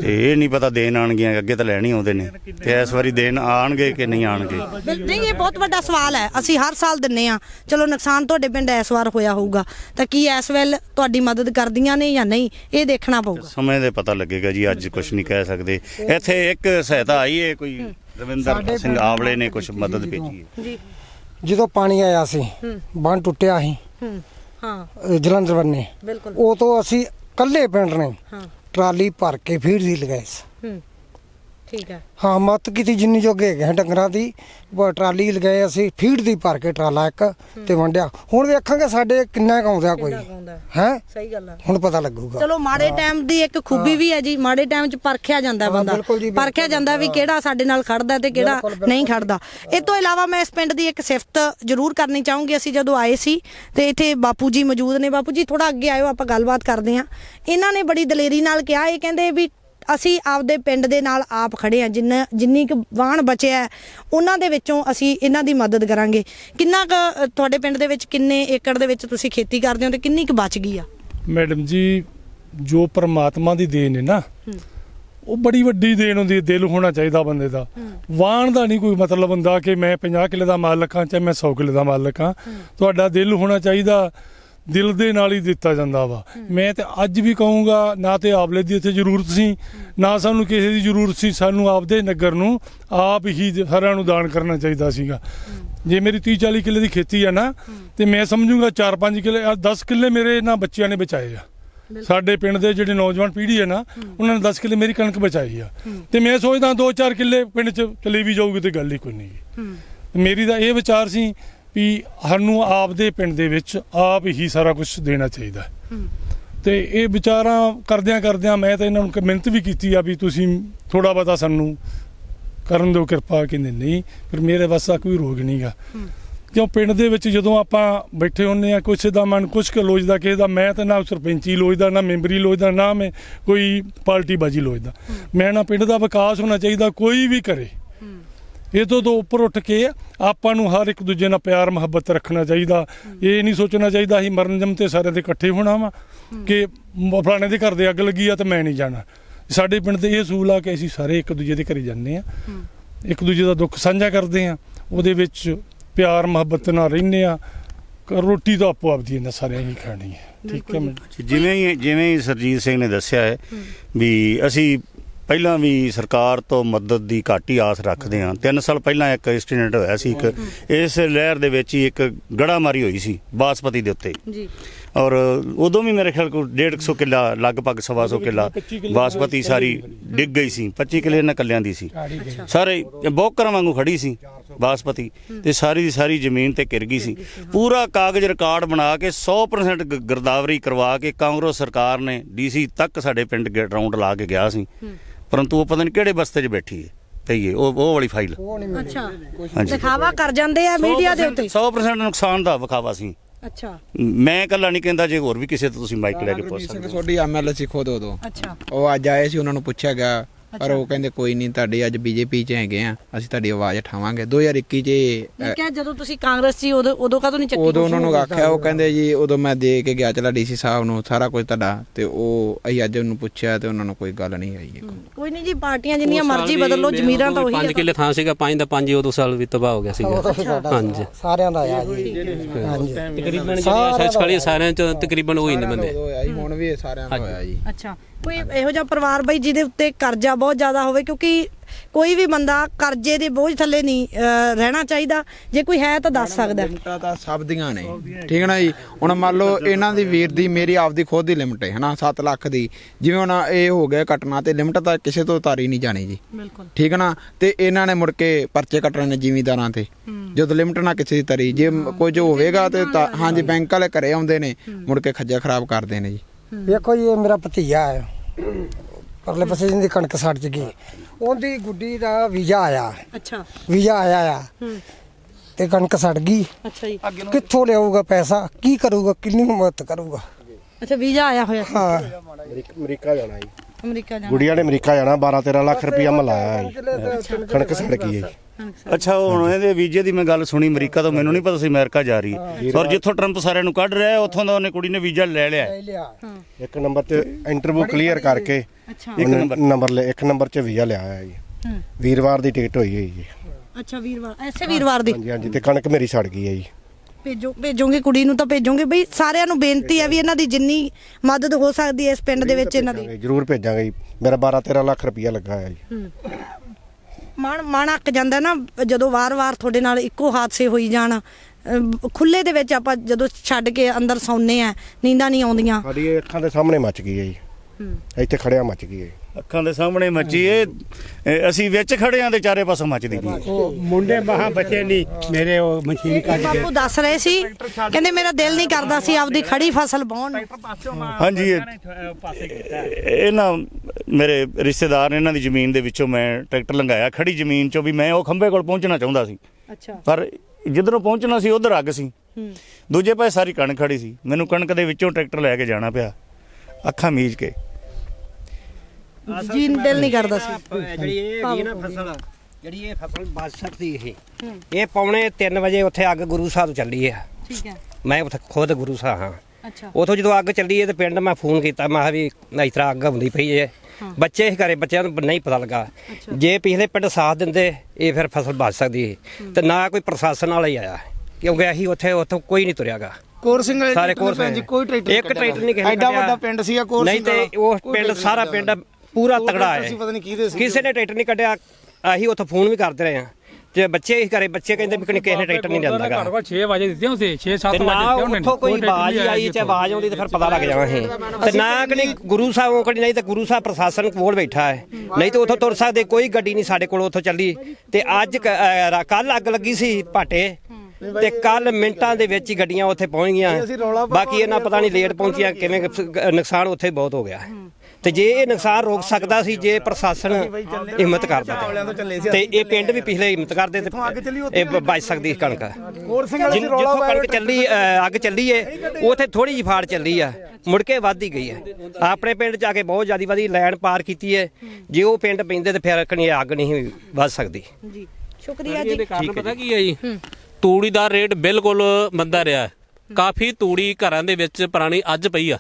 ਤੇ ਇਹ ਨਹੀਂ ਪਤਾ ਦੇਣ ਆਣਗੀਆਂ ਅੱਗੇ ਤਾਂ ਲੈਣ ਆਉਂਦੇ ਨੇ। ਤੇ ਇਸ ਵਾਰੀ ਦੇਣ ਆਣਗੇ ਕਿ ਨਹੀਂ ਆਣਗੇ ਨਹੀਂ ਇਹ ਬਹੁਤ ਵੱਡਾ ਸਵਾਲ ਹੈ। ਅਸੀਂ ਹਰ ਸਾਲ ਦਿੰਨੇ ਆ। ਚਲੋ ਨੁਕਸਾਨ ਤੁਹਾਡੇ ਪਿੰਡ ਇਸ ਵਾਰ ਹੋਇਆ ਹੋਊਗਾ। ਤਾਂ ਕੀ ਇਸ ਵੇਲੇ ਤੁਹਾਡੀ ਮਦਦ ਕਰਦੀਆਂ ਨੇ ਜਾਂ ਨਹੀਂ? ਇਹ ਦੇਖਣਾ ਪਊਗਾ। ਸਮੇਂ ਦੇ ਪਤਾ ਲੱਗੇਗਾ ਜੀ ਅੱਜ ਕੁਝ ਨਹੀਂ ਕਹਿ ਸਕਦੇ। ਇੱਥੇ ਇੱਕ ਸਹਾਇਤਾ ਆਈ ਹੈ ਕੋਈ ਰਵਿੰਦਰ ਸਿੰਘ ਆਵਲੇ ਨੇ ਕੁਝ ਮਦਦ ਭੇਜੀ ਹੈ ਜੀ। ਜਦੋਂ ਪਾਣੀ ਆਇਆ ਸੀ ਬੰਨ ਟੁੱਟਿਆ ਸੀ। ਹੂੰ। ਜਲੰਧਰ ਬੰਨੇ। ਬਿਲਕੁਲ। ਉਹ ਤੋਂ ਅਸੀਂ ਕੱਲੇ ਪਿੰਡ ਨੇ। ਹਾਂ। ਟਰਾਲੀ ਭਰ ਕੇ ਫੀਡ ਦੀ ਲਗਾਈ ਸੀ। ਹੂੰ। ਠੀਕ ਹੈ। ਹਾਂ ਮਤ ਕੀਤੀ ਜਿੰਨੀ ਜੋਗੇ ਹੈਗੇ ਆ ਡੰਗਰਾਂ ਦੀ। ਉਹ ਟਰਾਲੀ ਲਗਾਏ ਅਸੀਂ ਫੀਡ ਦੀ ਭਰ ਕੇ ਟਰਾਲਾ ਇੱਕ ਤੇ ਵੰਡਿਆ। ਹੁਣ ਵੇਖਾਂਗੇ ਸਾਡੇ ਕਿੰਨਾ ਕੁ ਆਉਂਦਾ ਕੋਈ। ਆਉਂਦਾ। ਹੈ? ਹੈ ਸਹੀ ਗੱਲ ਹੈ ਹੁਣ ਪਤਾ ਲੱਗੂਗਾ। ਚਲੋ ਮਾੜੇ ਟਾਈਮ ਦੀ ਇੱਕ ਖੂਬੀ ਵੀ ਹੈ ਜੀ। ਮਾੜੇ ਟਾਈਮ 'ਚ ਪਰਖਿਆ ਜਾਂਦਾ ਹਾਂ, ਬੰਦਾ। ਬਿਲਕੁਲ ਜੀ, ਬਿਲਕੁਲ। ਪਰਖਿਆ ਜਾਂਦਾ ਵੀ ਕਿਹੜਾ ਸਾਡੇ ਨਾਲ ਖੜਦਾ ਤੇ ਕਿਹੜਾ। ਨਹੀਂ ਖੜਦਾ। ਇਹ ਤੋਂ ਇਲਾਵਾ ਮੈਂ ਇਸ ਪਿੰਡ ਦੀ ਇੱਕ ਸਿਫਤ ਜ਼ਰੂਰ ਕਰਨੀ ਚਾਹੂੰਗੀ। ਅਸੀਂ ਜਦੋਂ ਆਏ ਸੀ ਤੇ ਇੱਥੇ ਬਾਪੂ ਜੀ ਮੌਜੂਦ ਨੇ। ਬਾਪੂ ਜੀ ਥੋੜਾ ਅੱਗੇ ਆਇਓ ਆਪਾਂ ਗੱਲਬਾਤ ਕਰਦੇ ਹਾਂ। ਇਹਨਾਂ ਨੇ ਬੜੀ ਦਲੇਰੀ ਨਾਲ ਕਿਹਾ। ਇਹ ਕਹਿੰਦੇ ਵੀ ਅਸੀਂ ਆਪਦੇ ਪਿੰਡ ਦੇ ਨਾਲ ਆਪ ਖੜੇ ਆ ਜਿੰਨਾ ਜਿੰਨੀ ਕੁ ਵਾਹਣ ਬਚਿਆ ਉਹਨਾਂ ਦੇ ਵਿੱਚੋਂ ਅਸੀਂ ਇਹਨਾਂ ਦੀ ਮਦਦ ਕਰਾਂਗੇ। ਕਿੰਨਾ ਕੁ ਤੁਹਾਡੇ ਪਿੰਡ ਦੇ ਵਿੱਚ ਕਿੰਨੇ ਏਕੜ ਦੇ ਵਿੱਚ ਤੁਸੀਂ ਖੇਤੀ ਕਰਦੇ ਹੋ ਤੇ ਕਿੰਨੀ ਕੁ ਬਚ ਗਈ ਆ? ਮੈਡਮ ਜੀ ਜੋ ਪਰਮਾਤਮਾ ਦੀ ਦੇਣ ਹੈ ਨਾ ਉਹ ਬੜੀ ਵੱਡੀ ਦੇਣ ਹੁੰਦੀ ਹੈ ਦਿਲ ਹੋਣਾ ਚਾਹੀਦਾ ਬੰਦੇ ਦਾ। ਵਾਣ ਦਾ ਨਹੀਂ ਕੋਈ ਮਤਲਬ ਹੁੰਦਾ ਕਿ ਮੈਂ 50 ਕਿੱਲੇ ਦਾ ਮਾਲਕ ਹਾਂ ਚਾਹੇ ਮੈਂ 100 ਕਿੱਲੇ ਦਾ ਮਾਲਕ ਹਾਂ। ਤੁਹਾਡਾ ਦਿਲ ਹੋਣਾ ਚਾਹੀਦਾ ਦਿਲ ਦੇ ਨਾਲ ਹੀ ਦਿੱਤਾ ਜਾਂਦਾ ਵਾ। ਮੈਂ ਤੇ ਅੱਜ ਵੀ ਕਹੂੰਗਾ ਨਾ ਤੇ ਆਵਲੇ ਦੀ ਇੱਥੇ ਜ਼ਰੂਰਤ ਸੀ ਨਾ ਸਾਨੂੰ ਕਿਸੇ ਦੀ ਜ਼ਰੂਰਤ ਸੀ ਸਾਨੂੰ ਆਪਦੇ ਨਗਰ ਨੂੰ ਆਪ ਹੀ ਸਾਰਿਆਂ ਨੂੰ ਦਾਨ ਕਰਨਾ ਚਾਹੀਦਾ ਸੀਗਾ। ਜੇ ਮੇਰੀ 30 40 ਕਿੱਲੇ ਦੀ ਖੇਤੀ ਆ ਨਾ ਤੇ ਮੈਂ ਸਮਝੂੰਗਾ 4-5 ਕਿੱਲੇ 10 ਕਿੱਲੇ ਮੇਰੇ ਇਹਨਾਂ ਬੱਚਿਆਂ ਨੇ ਬਚਾਏ ਆ। ਸਾਡੇ ਪਿੰਡ ਦੇ ਜਿਹੜੇ ਨੌਜਵਾਨ ਪੀੜ੍ਹੀ ਹੈ ਨਾ ਉਹਨਾਂ ਨੇ 10 ਕਿੱਲੇ ਮੇਰੀ ਕਣਕ ਬਚਾਈ ਆ। ਤੇ ਮੈਂ ਸੋਚਦਾ 2-4 ਕਿੱਲੇ ਪਿੰਡ 'ਚ ਚਲੀ ਵੀ ਜਾਊਗੀ ਤੇ ਗੱਲ ਹੀ ਕੋਈ ਨਹੀਂ। ਮੇਰੀ ਤਾਂ ਇਹ ਵਿਚਾਰ ਸੀ ਵੀ ਸਾਨੂੰ ਆਪਦੇ ਪਿੰਡ ਦੇ ਵਿੱਚ ਆਪ ਹੀ ਸਾਰਾ ਕੁਝ ਦੇਣਾ ਚਾਹੀਦਾ। ਤੇ ਇਹ ਵਿਚਾਰਾਂ ਕਰਦਿਆਂ ਕਰਦਿਆਂ ਮੈਂ ਤਾਂ ਇਹਨਾਂ ਨੂੰ ਮਿਹਨਤ ਵੀ ਕੀਤੀ ਆ ਵੀ ਤੁਸੀਂ ਥੋੜਾ ਬਹੁਤਾ ਸਾਨੂੰ ਕਰਨ ਦਿਓ ਕਿਰਪਾ ਕਹਿੰਦੇ ਨਹੀਂ ਫਿਰ ਮੇਰੇ ਵੱਸ ਦਾ ਕੋਈ ਰੋਗ ਨਹੀਂਗਾ ਕਿਉਂ ਪਿੰਡ ਦੇ ਵਿੱਚ ਜਦੋਂ ਆਪਾਂ ਬੈਠੇ ਹੁੰਨੇ ਆ ਕੁਛ ਦਾ ਮਨ ਕੁਛ ਕੁ ਲੋਚਦਾ ਕਿਸੇ ਦਾ ਮੈਂ ਤਾਂ ਨਾ ਸਰਪੰਚੀ ਲੋਚਦਾ ਨਾ ਮੈਂਬਰੀ ਲੋਚਦਾ ਨਾ ਮੈਂ ਕੋਈ ਪਾਰਟੀ ਬਾਜੀ ਲੋਚਦਾ ਮੈਂ ਨਾ ਪਿੰਡ ਦਾ ਵਿਕਾਸ ਹੋਣਾ ਚਾਹੀਦਾ ਕੋਈ ਵੀ ਕਰੇ। ਇਹ ਤੋਂ ਤੋਂ ਉੱਪਰ ਉੱਠ ਕੇ ਆਪਾਂ ਨੂੰ ਹਰ ਇੱਕ ਦੂਜੇ ਨਾਲ ਪਿਆਰ ਮੁਹੱਬਤ ਰੱਖਣਾ ਚਾਹੀਦਾ। ਇਹ ਨਹੀਂ ਸੋਚਣਾ ਚਾਹੀਦਾ ਅਸੀਂ ਮਰਨ ਜਮ ਤੇ ਸਾਰਿਆਂ ਦੇ ਇਕੱਠੇ ਹੋਣਾ ਵਾ ਕਿ ਫਲਾਣੇ ਦੇ ਘਰ ਦੇ ਅੱਗ ਲੱਗੀ ਆ ਤੇ ਮੈਂ ਨਹੀਂ ਜਾਣਾ। ਸਾਡੇ ਪਿੰਡ ਦੇ ਇਹ ਅਸੂਲ ਆ ਕਿ ਅਸੀਂ ਸਾਰੇ ਇੱਕ ਦੂਜੇ ਦੇ ਘਰੇ ਜਾਂਦੇ ਆ। ਇੱਕ ਦੂਜੇ ਦਾ ਦੁੱਖ ਸਾਂਝਾ ਕਰਦੇ ਆ। ਉਹਦੇ ਵਿੱਚ ਪਿਆਰ ਮੁਹੱਬਤ ਨਾਲ ਰਹਿੰਦੇ ਆ। ਰੋਟੀ ਤਾਂ ਆਪੋ ਆਪਦੀ ਇਹਨਾਂ ਸਾਰਿਆਂ ਹੀ ਖਾਣੀ ਹੈ। ਠੀਕ ਹੈ ਜਿਵੇਂ ਹੀ ਜਿਵੇਂ ਹੀ ਸਰਜੀਤ ਸਿੰਘ ਨੇ ਦੱਸਿਆ ਹੈ। ਵੀ ਅਸੀਂ ਪਹਿਲਾਂ ਵੀ ਸਰਕਾਰ ਤੋਂ ਮਦਦ ਦੀ ਘੱਟ ਹੀ ਆਸ ਰੱਖਦੇ ਹਾਂ। 3 ਸਾਲ ਪਹਿਲਾਂ ਇੱਕ ਐਕਸੀਡੈਂਟ ਹੋਇਆ ਸੀ ਇੱਕ ਇਸ ਲਹਿਰ ਦੇ ਵਿੱਚ ਹੀ ਇੱਕ ਗੜਾਮਾਰੀ ਹੋਈ ਸੀ ਬਾਸਪਤੀ ਦੇ ਉੱਤੇ। ਜੀ। ਔਰ ਉਦੋਂ ਵੀ ਮੇਰੇ ਖਿਆਲ ਕੋਲ 150 ਕਿੱਲਾ ਲਗਭਗ ਸਵਾ ਸੌ ਕਿੱਲਾ ਬਾਸਪਤੀ ਸਾਰੀ ਡਿੱਗ ਗਈ ਸੀ। 25 ਕਿੱਲੇ ਇਹਨਾਂ ਕੱਲਿਆਂ ਦੀ ਸੀ। ਸਾਰੇ ਬੋਕਰਾਂ ਵਾਂਗੂ ਖੜੀ ਸੀ ਬਾਸਪਤੀ ਤੇ ਸਾਰੀ ਦੀ ਸਾਰੀ ਜ਼ਮੀਨ ਤੇ ਘਿਰ ਗਈ ਸੀ। ਪੂਰਾ ਕਾਗਜ਼ ਰਿਕਾਰਡ ਬਣਾ ਕੇ 100% ਗ- ਗਿਰਦਾਵਰੀ ਕਰਵਾ ਕੇ ਕਾਂਗਰਸ ਸਰਕਾਰ ਨੇ ਡੀਸੀ ਤੱਕ ਸਾਡੇ ਪਿੰਡ ਗੇਟ ਰਾਉਂਡ ਲਾ ਕੇ ਗਿਆ ਸੀ। ਪਰੰਤੂ ਉਹ ਪਤਾ ਨਹੀਂ ਕਿਹੜੇ ਬਸਤੇ 'ਚ ਬੈਠੀ ਹੈ। ਪਈ ਹੈ ਉਹ ਉਹ ਵਾਲੀ ਫਾਈਲ ਅੱਛਾ। ਦਿਖਾਵਾ ਕਰ ਜਾਂਦੇ ਆ ਮੀਡੀਆ ਦੇ ਉੱਤੇ? 100% ਨੁਕਸਾਨ ਦਾ ਵਿਖਾਵਾ ਸੀ। ਅੱਛਾ। ਮੈਂ ਇਕੱਲਾ ਨਹੀਂ ਕਹਿੰਦਾ ਜੇ ਹੋਰ ਵੀ ਕਿਸੇ ਤੋਂ ਤੁਸੀਂ ਮਾਈਕ ਲੈ ਕੇ ਪੁੱਛ ਸਕਦੇ ਹੋ। ਤੁਹਾਡੀ ਐਮਐਲਏ ਸੀ ਖੁਦ ਉਦੋਂ ਅੱਛਾ। ਉਹ ਅੱਜ ਆਏ ਸੀ ਉਹਨਾਂ ਨੂੰ ਪੁੱਛਿਆ ਗਿਆ। ਪਰ ਉਹ ਕਹਿੰਦੇ ਕੋਈ ਨਹੀਂ ਤੁਹਾਡੇ ਅੱਜ ਬੀਜੇਪੀ 'ਚ ਹੈਗੇ ਆ ਅਸੀਂ ਤੁਹਾਡੀ ਆਵਾਜ਼ ਉਠਾਵਾਂਗੇ। 2021 'ਚ ਮੈਂ ਕਿਹਾ ਜਦੋਂ ਤੁਸੀਂ ਕਾਂਗਰਸ ਸੀ ਉਦੋਂ ਉਦੋਂ ਕਦੋਂ ਨਹੀਂ ਚੱਕੀ ਉਦੋਂ ਉਹਨਾਂ ਨੂੰ ਆਖਿਆ ਉਹ ਕਹਿੰਦੇ ਜੀ ਉਦੋਂ ਮੈਂ ਦੇ ਕੇ ਗਿਆ ਚਲਾ ਡੀਸੀ ਸਾਹਿਬ ਨੂੰ ਸਾਰਾ ਕੁਝ ਤੁਹਾਡਾ। ਤੇ ਉਹ ਅਸੀਂ ਅੱਜ ਉਹਨੂੰ ਪੁੱਛਿਆ ਤੇ ਉਹਨਾਂ ਨੂੰ ਕੋਈ ਗੱਲ ਨਹੀਂ ਆਈ ਕੋਈ ਨਹੀਂ ਜੀ ਪਾਰਟੀਆਂ ਜਿੰਨੀਆਂ ਮਰਜ਼ੀ ਬਦਲ ਲਓ ਜ਼ਮੀਰਾਂ ਤਾਂ ਉਹੀ ਪੰਜ ਕਿੱਲੇ ਥਾਂ ਸੀਗਾ ਪੰਜ ਦਾ ਪੰਜ ਉਦੋਂ ਸਾਲ ਵੀ ਤਬਾਹ ਹੋ ਗਿਆ ਸੀਗਾ। ਹਾਂਜੀ। ਸਾਰਿਆਂ ਦਾ ਆ ਜੀ। ਹਾਂਜੀ। ਤਕਰੀਬਨ ਜਿਹੜੇ ਸੱਚ ਖੜੀ ਸਾਰਿਆਂ ਚ ਤਕਰੀਬਨ ਉਹੀ ਨੇ ਬੰਦੇ। ਹੁਣ ਵੀ ਇਹ ਸਾਰਿਆਂ ਦਾ ਹੋਇਆ ਜੀ। ਅੱਛਾ। ਕੋਈ ਇਹੋ ਜਿਹਾ ਪਰਿਵਾਰ ਬਈ ਜਿਹਦੇ ਉੱਤੇ ਕਰਜ਼ਾ ਬਹੁਤ ਜ਼ਿਆਦਾ ਹੋਵੇ ਕਿਉਂਕਿ ਕੋਈ ਵੀ ਬੰਦਾ ਕਰਜ਼ੇ ਦੇ ਬੋਝ ਥੱਲੇ ਨਹੀਂ ਅਹ, ਰਹਿਣਾ ਚਾਹੀਦਾ। ਜੇ ਕੋਈ ਹੈ ਤਾਂ ਦੱਸ ਸਕਦਾ। ਹੈ। ਲਿਮਟਾਂ ਤਾਂ ਸਭ ਦੀਆਂ ਨੇ। ਠੀਕ ਹੈ ਨਾ ਜੀ? ਹੁਣ ਮੰਨ ਲਓ ਇਹਨਾਂ ਦੀ ਵੀਰ ਦੀ ਮੇਰੀ ਆਪਦੀ ਖੁਦ ਦੀ ਲਿਮਟ ਹੈ ਹਨਾ? 7 ਲੱਖ ਦੀ। ਜਿਵੇਂ ਹੁਣ ਇਹ ਹੋ ਗਿਆ ਘਟਨਾ ਤੇ ਲਿਮਟ ਤਾਂ ਕਿਸੇ ਤੋਂ ਤਾਰੀ ਨਹੀਂ ਜਾਣੀ ਜੀ। ਬਿਲਕੁਲ। ਠੀਕ ਹੈ ਨਾ? ਤੇ ਇਹਨਾਂ ਨੇ ਮੁੜ ਕੇ ਪਰਚੇ ਕੱਟਣੇ ਨੇ ਜ਼ਿਮੀਂਦਾਰਾਂ ਤੇ। ਜਦੋਂ ਲਿਮਟ ਨਾ ਕਿਸੇ ਦੀ ਤਰੀ। ਜੇ ਮ- ਕੁਝ ਹੋਵੇਗਾ ਤੇ ਤਾਂ- ਹਾਂਜੀ ਬੈਂਕ ਵਾਲੇ ਘਰੇ ਆਉਂਦੇ ਨੇ ਮੁੜ ਕੇ ਖੱਜਾ ਖਰਾਬ ਕਰਦੇ ਨੇ ਜੀ। ਵੇਖੋ ਜੀ ਇਹ ਮੇਰਾ ਭਤੀਜਾ ਹੈ। ਪਰਲੇ ਪਾਸੇ ਜਿੰਦੀ ਕਣਕ ਸੜ ਚ ਗਈ। ਉਹਦੀ ਗੁੱਡੀ ਦਾ ਵੀਜ਼ਾ ਆਇਆ। ਅੱਛਾ। ਵੀਜ਼ਾ ਆਇਆ ਆ। ਤੇ ਕਣਕ ਸੜ ਗਈ। ਅੱਛਾ ਜੀ। ਕਿੱਥੋਂ ਲਿਆਊਗਾ ਪੈਸਾ? ਕੀ ਕਰੂਗਾ? ਕਿੰਨੀ ਮਦਦ ਕਰੂਗਾ? ਅੱਛਾ ਵੀਜ਼ਾ ਆਇਆ ਹੋਇਆ। ਹਾਂ। ਅਮਰੀਕਾ ਜਾਣਾ ਜੀ। ਅਮਰੀਕਾ ਜਾਣਾ। ਗੁੜੀਆ ਨੇ ਅਮਰੀਕਾ ਜਾਣਾ 12 13 ਲੱਖ ਰੁਪਇਆ ਮਲਾਇਆ ਜੀ। ਕਣਕ ਸੜ ਗਈ ਹੈ ਜੀ। ਅੱਛਾ ਹੁਣ ਇਹਦੇ ਵੀਜ਼ੇ ਦੀ ਮੈਂ ਗੱਲ ਸੁਣੀ ਅਮਰੀਕਾ ਤੋਂ ਮੈਨੂੰ ਨਹੀਂ ਪਤਾ ਸੀ ਅਮਰੀਕਾ ਜਾ ਰਹੀ। ਔਰ ਜਿੱਥੋਂ ਟਰੰਪ ਸਾਰਿਆਂ ਨੂੰ ਕੱਢ ਰਿਹਾ ਹੈ, ਉੱਥੋਂ ਦਾ ਉਹਨੇ ਕੁੜੀ ਨੇ ਵੀਜ਼ਾ ਲੈ ਲਿਆ। ਹੈ। ਇੱਕ ਨੰਬਰ ਤੇ ਇੰਟਰਵਿਊ ਕਲੀਅਰ ਕਰਕੇ ਅੱਛਾ। ਉਹਨੇ ਨੰਬਰ। ਲੈ ਇੱਕ ਨੰਬਰ 'ਚ ਵੀਜ਼ਾ ਲਿਆ ਹੈ ਜੀ। ਹੂੰ। ਵੀਰਵਾਰ ਦੀ ਟਿਕਟ ਹੋਈ ਹੈ ਜੀ। ਅੱਛਾ ਵੀਰਵਾਰ। ਐਸੇ ਵੀਰਵਾਰ ਦੀ। ਹਾਂਜੀ ਹਾਂਜੀ ਤੇ ਕਣਕ ਮੇਰੀ ਸੜ ਗਈ ਹੈ ਜੀ। ਭੇਜੋ ਭੇਜੋਗੇ ਕੁੜੀ ਨੂੰ ਤਾਂ ਭੇਜੋਗੇ। ਬਈ ਸਾਰਿਆਂ ਨੂੰ ਬੇਨਤੀ ਹੈ ਵੀ ਇਹਨਾਂ ਦੀ ਜਿੰਨੀ ਮਦਦ ਹੋ ਸਕਦੀ ਹੈ ਇਸ ਪਿੰਡ ਦੇ ਵਿੱਚ ਇਹਨਾਂ ਦੀ। ਭੇਜਾਂਗੇ, ਜ਼ਰੂਰ ਭੇਜਾਂਗੇ ਜੀ। ਮੇਰਾ 12 13 ਲੱਖ ਰੁਪਇਆ ਲੱਗਾ ਹੈ ਜੀ। ਮਨ ਮਨ ਅੱਕ ਜਾਂਦਾ ਨਾ ਜਦੋਂ ਵਾਰ-ਵਾਰ ਤੁਹਾਡੇ ਨਾਲ ਇੱਕੋ ਹਾਦਸੇ ਹੋਈ ਜਾਣ ਖੁੱਲੇ ਦੇ ਵਿੱਚ ਆਪਾਂ ਜਦੋਂ ਛੱਡ ਕੇ ਅੰਦਰ ਸੌਂਦੇ ਆ ਨੀਂਦਾਂ ਨਹੀਂ ਆਉਂਦੀਆਂ। ਸਾਡੀ ਇਹ ਅੱਖਾਂ ਦੇ ਸਾਹਮਣੇ ਮੱਚ ਗਈ ਹੈ ਜੀ। ਇੱਥੇ ਖੜਿਆ ਮੱਚ ਗਈ ਹੈ। ਅੱਖਾਂ ਦੇ ਸਾਹਮਣੇ ਮੱਚੀ ਇਹ ਅਸੀਂ ਵਿੱਚ ਖੜੇ ਆਂ ਤੇ ਚਾਰੇ ਪਾਸੋਂ ਮੱਚਦੀ ਪਈ। ਮੁੰਡੇ ਬਾਹਾਂ ਬਚੇ ਨਹੀਂ ਮੇਰੇ ਉਹ ਮਸ਼ੀਨ ਕੱਢ ਕੇ। ਬਾਪੂ ਦੱਸ ਰਹੇ ਸੀ ਕਹਿੰਦੇ ਮੇਰਾ ਦਿਲ ਨਹੀਂ ਕਰਦਾ ਸੀ ਆਪਦੀ ਖੜੀ ਫਸਲ ਬਾਉਣ ਨੂੰ। ਹਾਂਜੀ ਇਹ- ਇਹ ਨਾ ਮੇਰੇ ਰਿਸ਼ਤੇਦਾਰ ਨੇ ਇਹਨਾਂ ਦੀ ਜ਼ਮੀਨ ਦੇ ਵਿੱਚੋਂ ਮੈਂ ਟਰੈਕਟਰ ਲੰਘਾਇਆ। ਖੜੀ ਜ਼ਮੀਨ ਚੋਂ ਵੀ ਮੈਂ ਉਹ ਖੰਭੇ ਕੋਲ ਪਹੁੰਚਣਾ ਚਾਹੁੰਦਾ ਸੀ। ਅੱਛਾ। ਪਰ ਜਿੱਧਰੋਂ ਪਹੁੰਚਣਾ ਸੀ ਉਧਰ ਅੱਗ ਸੀ। ਦੂਜੇ ਪਾਸੇ ਸਾਰੀ ਕਣਕ ਖੜੀ ਸੀ। ਮੈਨੂੰ ਕਣਕ ਦੇ ਵਿੱਚੋਂ ਟਰੈਕਟਰ ਲੈ ਕੇ ਜਾਣਾ ਪਿਆ। ਅੱਖਾਂ ਮੀਚ ਕੇ। ਜੀ ਦਿਲ ਨਹੀਂ ਕਰਦਾ ਸੀ। ਜਿਹੜੀ ਇਹ ਹੈਗੀ ਨਾ ਫਸਲ ਜਿਹੜੀ ਇਹ ਫਸਲ ਬਚ ਸਕਦੀ ਇਹ। ਇਹ ਪੌਣੇ 3 ਵਜੇ ਉੱਥੇ ਅੱਗ ਗੁਰੂ ਸਾਹਿਬ ਤੋਂ ਚੱਲੀ ਹੈ ਠੀਕ ਹੈ। ਮੈਂ ਉੱਥੇ ਖੁਦ ਗੁਰੂ ਸਾਹਿਬ ਹਾਂ। ਅੱਛਾ। ਉਥੋਂ ਜਦੋਂ ਅੱਗ ਚੱਲੀ ਹੈ ਤੇ ਪਿੰਡ ਮੈਂ ਫੋਨ ਕੀਤਾ ਮੈਂ ਕਿਹਾ ਵੀ ਇਸ ਤਰ੍ਹਾਂ ਅੱਗ ਹੁੰਦੀ ਪਈ ਹੈ। ਬੱਚੇ ਹੀ ਘਰੇ ਬੱਚਿਆਂ ਨੂੰ ਨਹੀਂ ਪਤਾ ਲੱਗਾ। ਜੇ ਪਿਛਲੇ ਪਿੰਡ ਸਾਥ ਦਿੰਦੇ ਇਹ ਫਿਰ ਫਸਲ ਬਚ ਸਕਦੀ ਸੀ ਤੇ ਨਾ ਕੋਈ ਪ੍ਰਸ਼ਾਸਨ ਵਾਲਾ ਹੀ ਆਇਆ ਕਿਉਂਕਿ ਅਸੀਂ ਉੱਥੇ ਉੱਥੋਂ ਕੋਈ ਨਹੀਂ ਤੁਰਿਆਗਾ ਕੋਰ ਸਿੰਘ ਸਾਰੇ ਕੋਰਸ ਕੋਈ ਟਰੈਕਟਰ ਇੱਕ ਟਰੈਕਟਰ ਨਹੀਂ ਕਿਸੇ ਨੇ ਐਡਾ। ਵੱਡਾ ਪਿੰਡ ਸੀਗਾ ਕੋਰ ਨਹੀਂ ਤੇ ਉਹ ਪਿੰਡ ਸਾਰਾ ਪਿੰਡ ਪੂਰਾ ਤਗੜਾ ਹੈ। ਪਤਾ ਨਹੀਂ ਕਿਹਦੇ ਸੀ ਕਿਸੇ ਨੇ ਟਰੈਕਟਰ ਨਹੀਂ ਕੱਢਿਆ ਅਸੀਂ ਉੱਥੋਂ ਫੋਨ ਵੀ ਕਰਦੇ ਰਹੇ ਆ ਤੇ ਬੱਚੇ ਹੀ ਘਰੇ ਬੱਚੇ ਕਹਿੰਦੇ ਵੀ ਕਿਸੇ ਨੇ ਟਰੈਕਟਰ ਨਹੀਂ ਲਿਆਂਦਾਗਾ 6 ਵਜੇ ਦਿੱਤੇ ਹੁੰਦੇ 6 7 ਤੇ ਨਾ ਉੱਥੋਂ ਕੋਈ ਆਵਾਜ਼ ਹੀ ਆਈ ਤੇ ਆਵਾਜ਼ ਆਉਂਦੀ ਤੇ ਫਿਰ ਪਤਾ ਲੱਗ ਜਾਣਾ ਸੀ ਤੇ ਨਾ ਕਿ ਗੁਰੂ ਸਾਹਿਬ ਉਹ ਕੜੀ ਨਹੀਂ ਤੇ ਗੁਰੂ ਸਾਹਿਬ ਪ੍ਰਸ਼ਾਸਨ ਕੋਲ ਬੈਠਾ ਹੈ। ਨਹੀਂ ਤੇ ਉੱਥੋਂ ਤੁਰ ਸਕਦੇ ਕੋਈ ਗੱਡੀ ਨਹੀਂ ਸਾਡੇ ਕੋਲ ਉੱਥੋਂ ਚੱਲੀ। ਤੇ ਅੱਜ ਕੱਲ ਅੱਗ ਲੱਗੀ ਸੀ ਭਾਟੇ। ਤੇ ਕੱਲ ਮਿੰਟਾਂ ਦੇ ਵਿੱਚ ਹੀ ਗੱਡੀਆਂ ਉੱਥੇ ਪਹੁੰਚ ਗਈਆਂ। ਬਾਕੀ ਇਹਨਾਂ ਪਤਾ ਨਹੀਂ ਲੇਟ ਪਹੁੰਚੀਆਂ ਕਿਵੇਂ ਨੁਕਸਾਨ ਉੱਥੇ ਬਹੁਤ ਹੋ ਗਿਆ। ਤੇ ਜੇ ਇਹ ਨੁਕਸਾਨ ਰੋਕ ਸਕਦਾ ਸੀ ਜੇ ਪ੍ਰਸ਼ਾਸਨ ਹਿੰਮਤ ਕਰਦਾ। ਤੇ। ਇਹ ਪਿੰਡ ਵੀ ਪਿਛਲੇ ਹਿੰਮਤ ਕਰਦੇ ਤੇ ਇਹ ਬਚ ਸਕਦੀ ਕਣਕ। ਜਿੱਥੋਂ ਕਣਕ ਚੱਲੀ ਅੱਗ ਚੱਲੀ ਏ ਉੱਥੇ ਥੋੜੀ ਜਿਹੀ ਫਾੜ ਚੱਲੀ ਆ ਮੁੜ ਕੇ ਵੱਧ ਹੀ ਗਈ ਹੈ ਆਪਣੇ ਪਿੰਡ ਜਾ ਕੇ ਬਹੁਤ ਜ਼ਿਆਦਾ ਵਧੀ ਲਾਈਨ ਪਾਰ ਕੀਤੀ ਹੈ ਜੇ ਉਹ ਪਿੰਡ ਪੈਂਦੇ ਤੇ ਫਿਰ ਕਣੀ ਅੱਗ ਨਹੀਂ ਵੱਧ ਸਕਦੀ। ਜੀ ਸ਼ੁਕਰੀਆ ਜੀ। ਇਹਦੇ ਕਾਰਨ ਪਤਾ ਕੀ ਹੈ ਜੀ? ਤੂੜੀ ਦਾ ਰੇਟ ਬਿਲਕੁਲ ਮੰਦਾ ਰਿਹਾ। ਕਾਫੀ ਤੂੜੀ ਘਰਾਂ ਦੇ ਵਿੱਚ ਪੁਰਾਣੀ ਅੱਜ ਪਈ ਆ।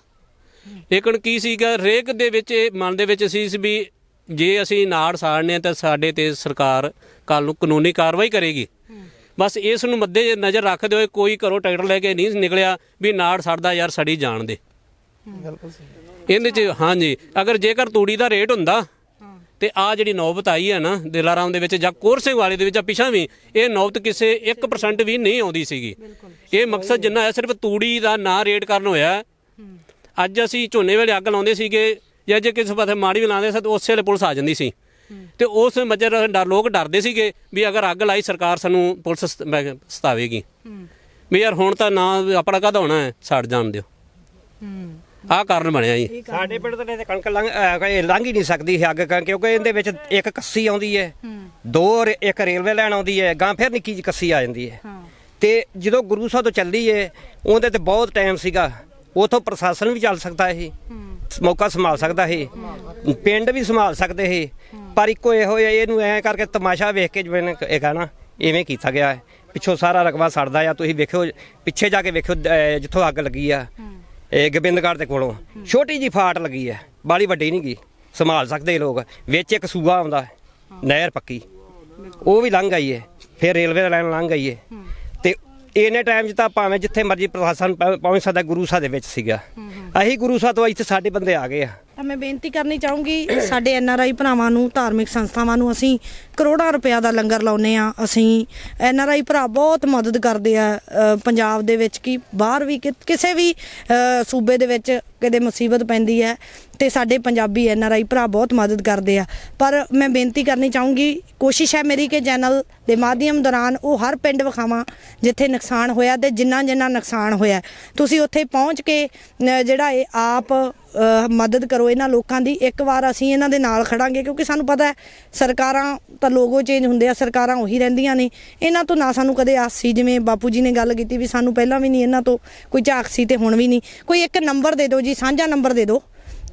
ਲੇਕਿਨ ਕੀ ਸੀਗਾ ਰੇਕ ਦੇ ਵਿੱਚ ਇਹ ਮਨ ਦੇ ਵਿੱਚ ਸੀ ਵੀ ਜੇ ਅਸੀਂ ਨਾੜ ਸਾੜਨੇ ਤਾਂ ਸਾਡੇ ਤੇ ਸਰਕਾਰ ਕੱਲ ਨੂੰ ਕਾਨੂੰਨੀ ਕਾਰਵਾਈ ਕਰੇਗੀ। ਬਸ ਇਸ ਨੂੰ ਮੱਦੇ ਨਜ਼ਰ ਰੱਖਦੇ ਹੋਏ ਕੋਈ ਘਰੋਂ ਟਰੈਕਟਰ ਲੈ ਕੇ ਨਹੀਂ ਨਿਕਲਿਆ ਵੀ ਨਾੜ ਸੜਦਾ ਯਾਰ ਸੜੀ ਜਾਣ ਦੇ। ਇਹਦੇ ਚ ਹਾਂਜੀ ਅਗਰ ਜੇਕਰ ਤੂੜੀ ਦਾ ਰੇਟ ਹੁੰਦਾ ਤੇ ਆ ਜਿਹੜੀ ਨੌਬਤ ਆਈ ਹੈ ਨਾ ਦਿਲਾਰਾਮ ਦੇ ਵਿੱਚ ਜਾਂ ਕੋਰ ਸਿੰਘ ਵਾਲੇ ਦੇ ਵਿੱਚ ਜਾਂ ਪਿਛਾਂ ਵੀ ਇਹ ਨੌਬਤ ਕਿਸੇ 1% ਵੀ ਨਹੀਂ ਆਉਂਦੀ ਸੀਗੀ। ਇਹ ਮਕਸਦ ਜਿੰਨਾ ਹੈ ਸਿਰਫ ਤੂੜੀ ਦਾ ਨਾ ਰੇਟ ਕਰਨ ਹੋਇਆ। ਅੱਜ ਅਸੀਂ ਝੋਨੇ ਵੇਲੇ ਅੱਗ ਲਾਉਂਦੇ ਸੀਗੇ ਜਾਂ ਜੇ ਕਿਸੇ ਪਾਸੇ ਮਾੜੀ ਵੀ ਲਾਉਂਦੇ ਸੀ ਤਾਂ ਉਸੇ ਵੇਲੇ ਪੁਲਿਸ ਆ ਜਾਂਦੀ ਸੀ। ਤੇ ਉਸ ਮਜਰ ਡਰ ਲੋਕ ਡਰਦੇ ਸੀਗੇ ਵੀ ਅਗਰ ਅੱਗ ਲਾਈ ਸਰਕਾਰ ਸਾਨੂੰ ਪੁਲਿਸ ਸਤ- ਮੈਂ ਕਿਹਾ ਸਤਾਵੇਗੀ। ਵੀ ਯਾਰ ਹੁਣ ਤਾਂ ਨਾ ਆਪਣਾ ਕਦ ਹੋਣਾ ਹੈ? ਛੱਡ ਜਾਣ ਦਿਓ। ਆਹ ਕਾਰਨ ਬਣਿਆ ਜੀ। ਸਾਡੇ ਪਿੰਡ ਤੋਂ ਤੇ ਕਣਕ ਲੰਘ ਅਹ ਇਹ ਲੰਘ ਹੀ ਨਹੀਂ ਸਕਦੀ ਸੀ ਅੱਗ ਕਰਕੇ ਕਿਉਂਕਿ ਇਹਦੇ ਵਿੱਚ ਇੱਕ ਕੱਸੀ ਆਉਂਦੀ ਹੈ। ਦੋ ਰੇ- ਇੱਕ ਰੇਲਵੇ ਲਾਈਨ ਆਉਂਦੀ ਹੈ ਗਾਂ ਫਿਰ ਨਿੱਕੀ ਜਿਹੀ ਕੱਸੀ ਆ ਜਾਂਦੀ ਹੈ। ਤੇ ਜਦੋਂ ਗੁਰੂ ਸਾਹਿਬ ਤੋਂ ਚੱਲੀ ਏ ਉਹਦੇ ਤੇ ਬਹੁਤ ਟਾਈਮ ਸੀਗਾ। ਉਥੋਂ ਪ੍ਰਸ਼ਾਸਨ ਵੀ ਚੱਲ ਸਕਦਾ ਸੀ। ਮੌਕਾ ਸੰਭਾਲ ਸਕਦਾ ਸੀ। ਪਿੰਡ ਵੀ ਸੰਭਾਲ ਸਕਦੇ ਸੀ। ਪਰ ਇੱਕੋ ਇਹੋ ਜਿਹਾ ਇਹਨੂੰ ਐ ਕਰਕੇ ਤਮਾਸ਼ਾ ਵੇਖ ਕੇ ਜਿਵੇਂ ਇਹ ਕਹਣਾ ਇਵੇਂ ਕੀਤਾ ਗਿਆ ਹੈ। ਪਿੱਛੋਂ ਸਾਰਾ ਰਕਬਾ ਸੜਦਾ ਆ ਤੁਸੀਂ ਵੇਖਿਓ ਪਿੱਛੇ ਜਾ ਕੇ ਵੇਖਿਓ ਅਹ ਜਿੱਥੋਂ ਅੱਗ ਲੱਗੀ ਆ। ਇਹ ਗੋਬਿੰਦਗੜ੍ਹ ਦੇ ਕੋਲੋਂ। ਛੋਟੀ ਜੀ ਫਾਟ ਲੱਗੀ ਹੈ ਬਾਲੀ ਵੱਡੀ ਨਹੀਂ ਗਈ ਸੰਭਾਲ ਸਕਦੇ ਇਹ ਲੋਕ। ਵਿੱਚ ਇੱਕ ਸੂਆ ਆਉਂਦਾ ਹੈ, ਨਹਿਰ ਪੱਕੀ। ਉਹ ਵੀ ਲੰਘ ਆਈ ਹੈ। ਫਿਰ ਰੇਲਵੇ ਲਾਈਨ ਲੰਘ ਆਈ ਹੈ। ਤੇ ਇਹਨੇ ਟਾਈਮ 'ਚ ਤਾਂ ਭਾਵੇਂ ਜਿੱਥੇ ਮਰਜ਼ੀ ਪ੍ਰਸ਼ਾਸਨ ਪਹੁੰ- ਪਹੁੰਚ ਸਕਦਾ ਗੁਰੂ ਸਾਹਿਬ ਦੇ ਵਿੱਚ ਸੀਗਾ। ਅਸੀਂ ਗੁਰੂ ਸਾਹਿਬ ਤੋਂ ਇੱਥੇ ਸਾਡੇ ਬੰਦੇ ਆ ਗਏ ਆ। ਤਾਂ ਮੈਂ ਬੇਨਤੀ ਕਰਨੀ ਚਾਹੂੰਗੀ, ਸਾਡੇ ਐਨ ਆਰ ਆਈ ਭਰਾਵਾਂ ਨੂੰ, ਧਾਰਮਿਕ ਸੰਸਥਾਵਾਂ ਨੂੰ ਅਸੀਂ ਕਰੋੜਾਂ ਰੁਪਇਆ ਦਾ ਲੰਗਰ ਲਾਉਨੇ ਆ ਅਸੀਂ ਐਨ ਆਰ ਆਈ ਭਰਾ ਬਹੁਤ ਮਦਦ ਕਰਦੇ ਆ ਪੰਜਾਬ ਦੇ ਵਿੱਚ ਕੀ ਬਾਹਰ ਵੀ ਕਿ- ਕਿਸੇ ਵੀ ਸੂਬੇ ਦੇ ਵਿੱਚ ਕਿਤੇ ਮੁਸੀਬਤ ਪੈਂਦੀ ਹੈ, ਤੇ ਸਾਡੇ ਪੰਜਾਬੀ ਐਨ ਆਰ ਆਈ ਭਰਾ ਬਹੁਤ ਮਦਦ ਕਰਦੇ ਆ। ਪਰ ਮੈਂ ਬੇਨਤੀ ਕਰਨੀ ਚਾਹੂੰਗੀ, ਕੋਸ਼ਿਸ਼ ਹੈ ਮੇਰੀ ਕਿ ਚੈਨਲ ਦੇ ਮਾਧਿਅਮ ਦੌਰਾਨ ਉਹ ਹਰ ਪਿੰਡ ਵਿਖਾਵਾਂ, ਜਿੱਥੇ ਨੁਕਸਾਨ ਹੋਇਆ ਤੇ ਜਿੰਨਾ ਜਿੰਨਾ ਨੁਕਸਾਨ ਹੋਇਆ। ਤੁਸੀਂ ਉੱਥੇ ਪਹੁੰਚ ਕੇ ਜਿਹੜਾ ਇਹ ਆਪ ਮਦਦ ਕਰੋ ਇਹਨਾਂ ਲੋਕਾਂ ਦੀ। ਇੱਕ ਵਾਰ ਅਸੀਂ ਇਹਨਾਂ ਦੇ ਨਾਲ ਖੜਾਂਗੇ ਕਿਉਂਕਿ ਸਾਨੂੰ ਪਤਾ ਹੈ ਸਰਕਾਰਾਂ ਤਾਂ ਲੋਗੋ ਚੇਂਜ ਹੁੰਦੇ ਆ ਸਰਕਾਰਾਂ ਉਹੀ ਰਹਿੰਦੀਆਂ ਨੇ। ਇਹਨਾਂ ਤੋਂ ਨਾ ਸਾਨੂੰ ਕਦੇ ਆਸ ਸੀ ਜਿਵੇਂ ਬਾਪੂ ਜੀ ਨੇ ਗੱਲ ਕੀਤੀ ਵੀ ਸਾਨੂੰ ਪਹਿਲਾਂ ਵੀ ਨਹੀਂ ਇਹਨਾਂ ਤੋਂ ਕੋਈ ਝਾਕ ਸੀ ਤੇ ਹੁਣ ਵੀ ਨਹੀਂ। ਕੋਈ ਇੱਕ ਨੰਬਰ ਦੇ ਦਿਓ ਜੀ ਸਾਂਝਾ ਨੰਬਰ ਦੇ ਦਿਓ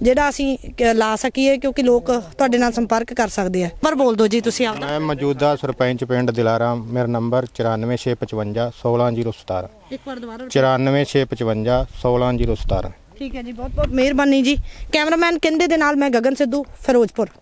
ਜਿਹੜਾ ਅਸੀਂ ਲਾ ਸਕੀਏ ਕਿਉਂਕਿ ਲੋਕ ਤੁਹਾਡੇ ਨਾਲ ਸੰਪਰਕ ਕਰ ਸਕਦੇ ਆ। ਪਰ ਬੋਲ ਦਿਓ ਜੀ ਤੁਸੀਂ ਆਪਦਾ। ਮੈਂ ਮੌਜੂਦਾ ਸਰਪੰਚ ਪਿੰਡ ਦਿਲਾਰਾਮ ਮੇਰਾ ਨੰਬਰ 94655 16017 ਇੱਕ ਵਾਰ ਦੁਬਾਰਾ 94655 16017 ਠੀਕ ਹੈ ਜੀ ਬਹੁਤ ਬਹੁਤ ਮਿਹਰਬਾਨੀ ਜੀ। ਕੈਮਰਾਮੈਨ ਕਹਿੰਦੇ ਦੇ ਨਾਲ? ਮੈਂ ਗਗਨ ਸਿੱਧੂ, ਫਿਰੋਜ਼ਪੁਰ।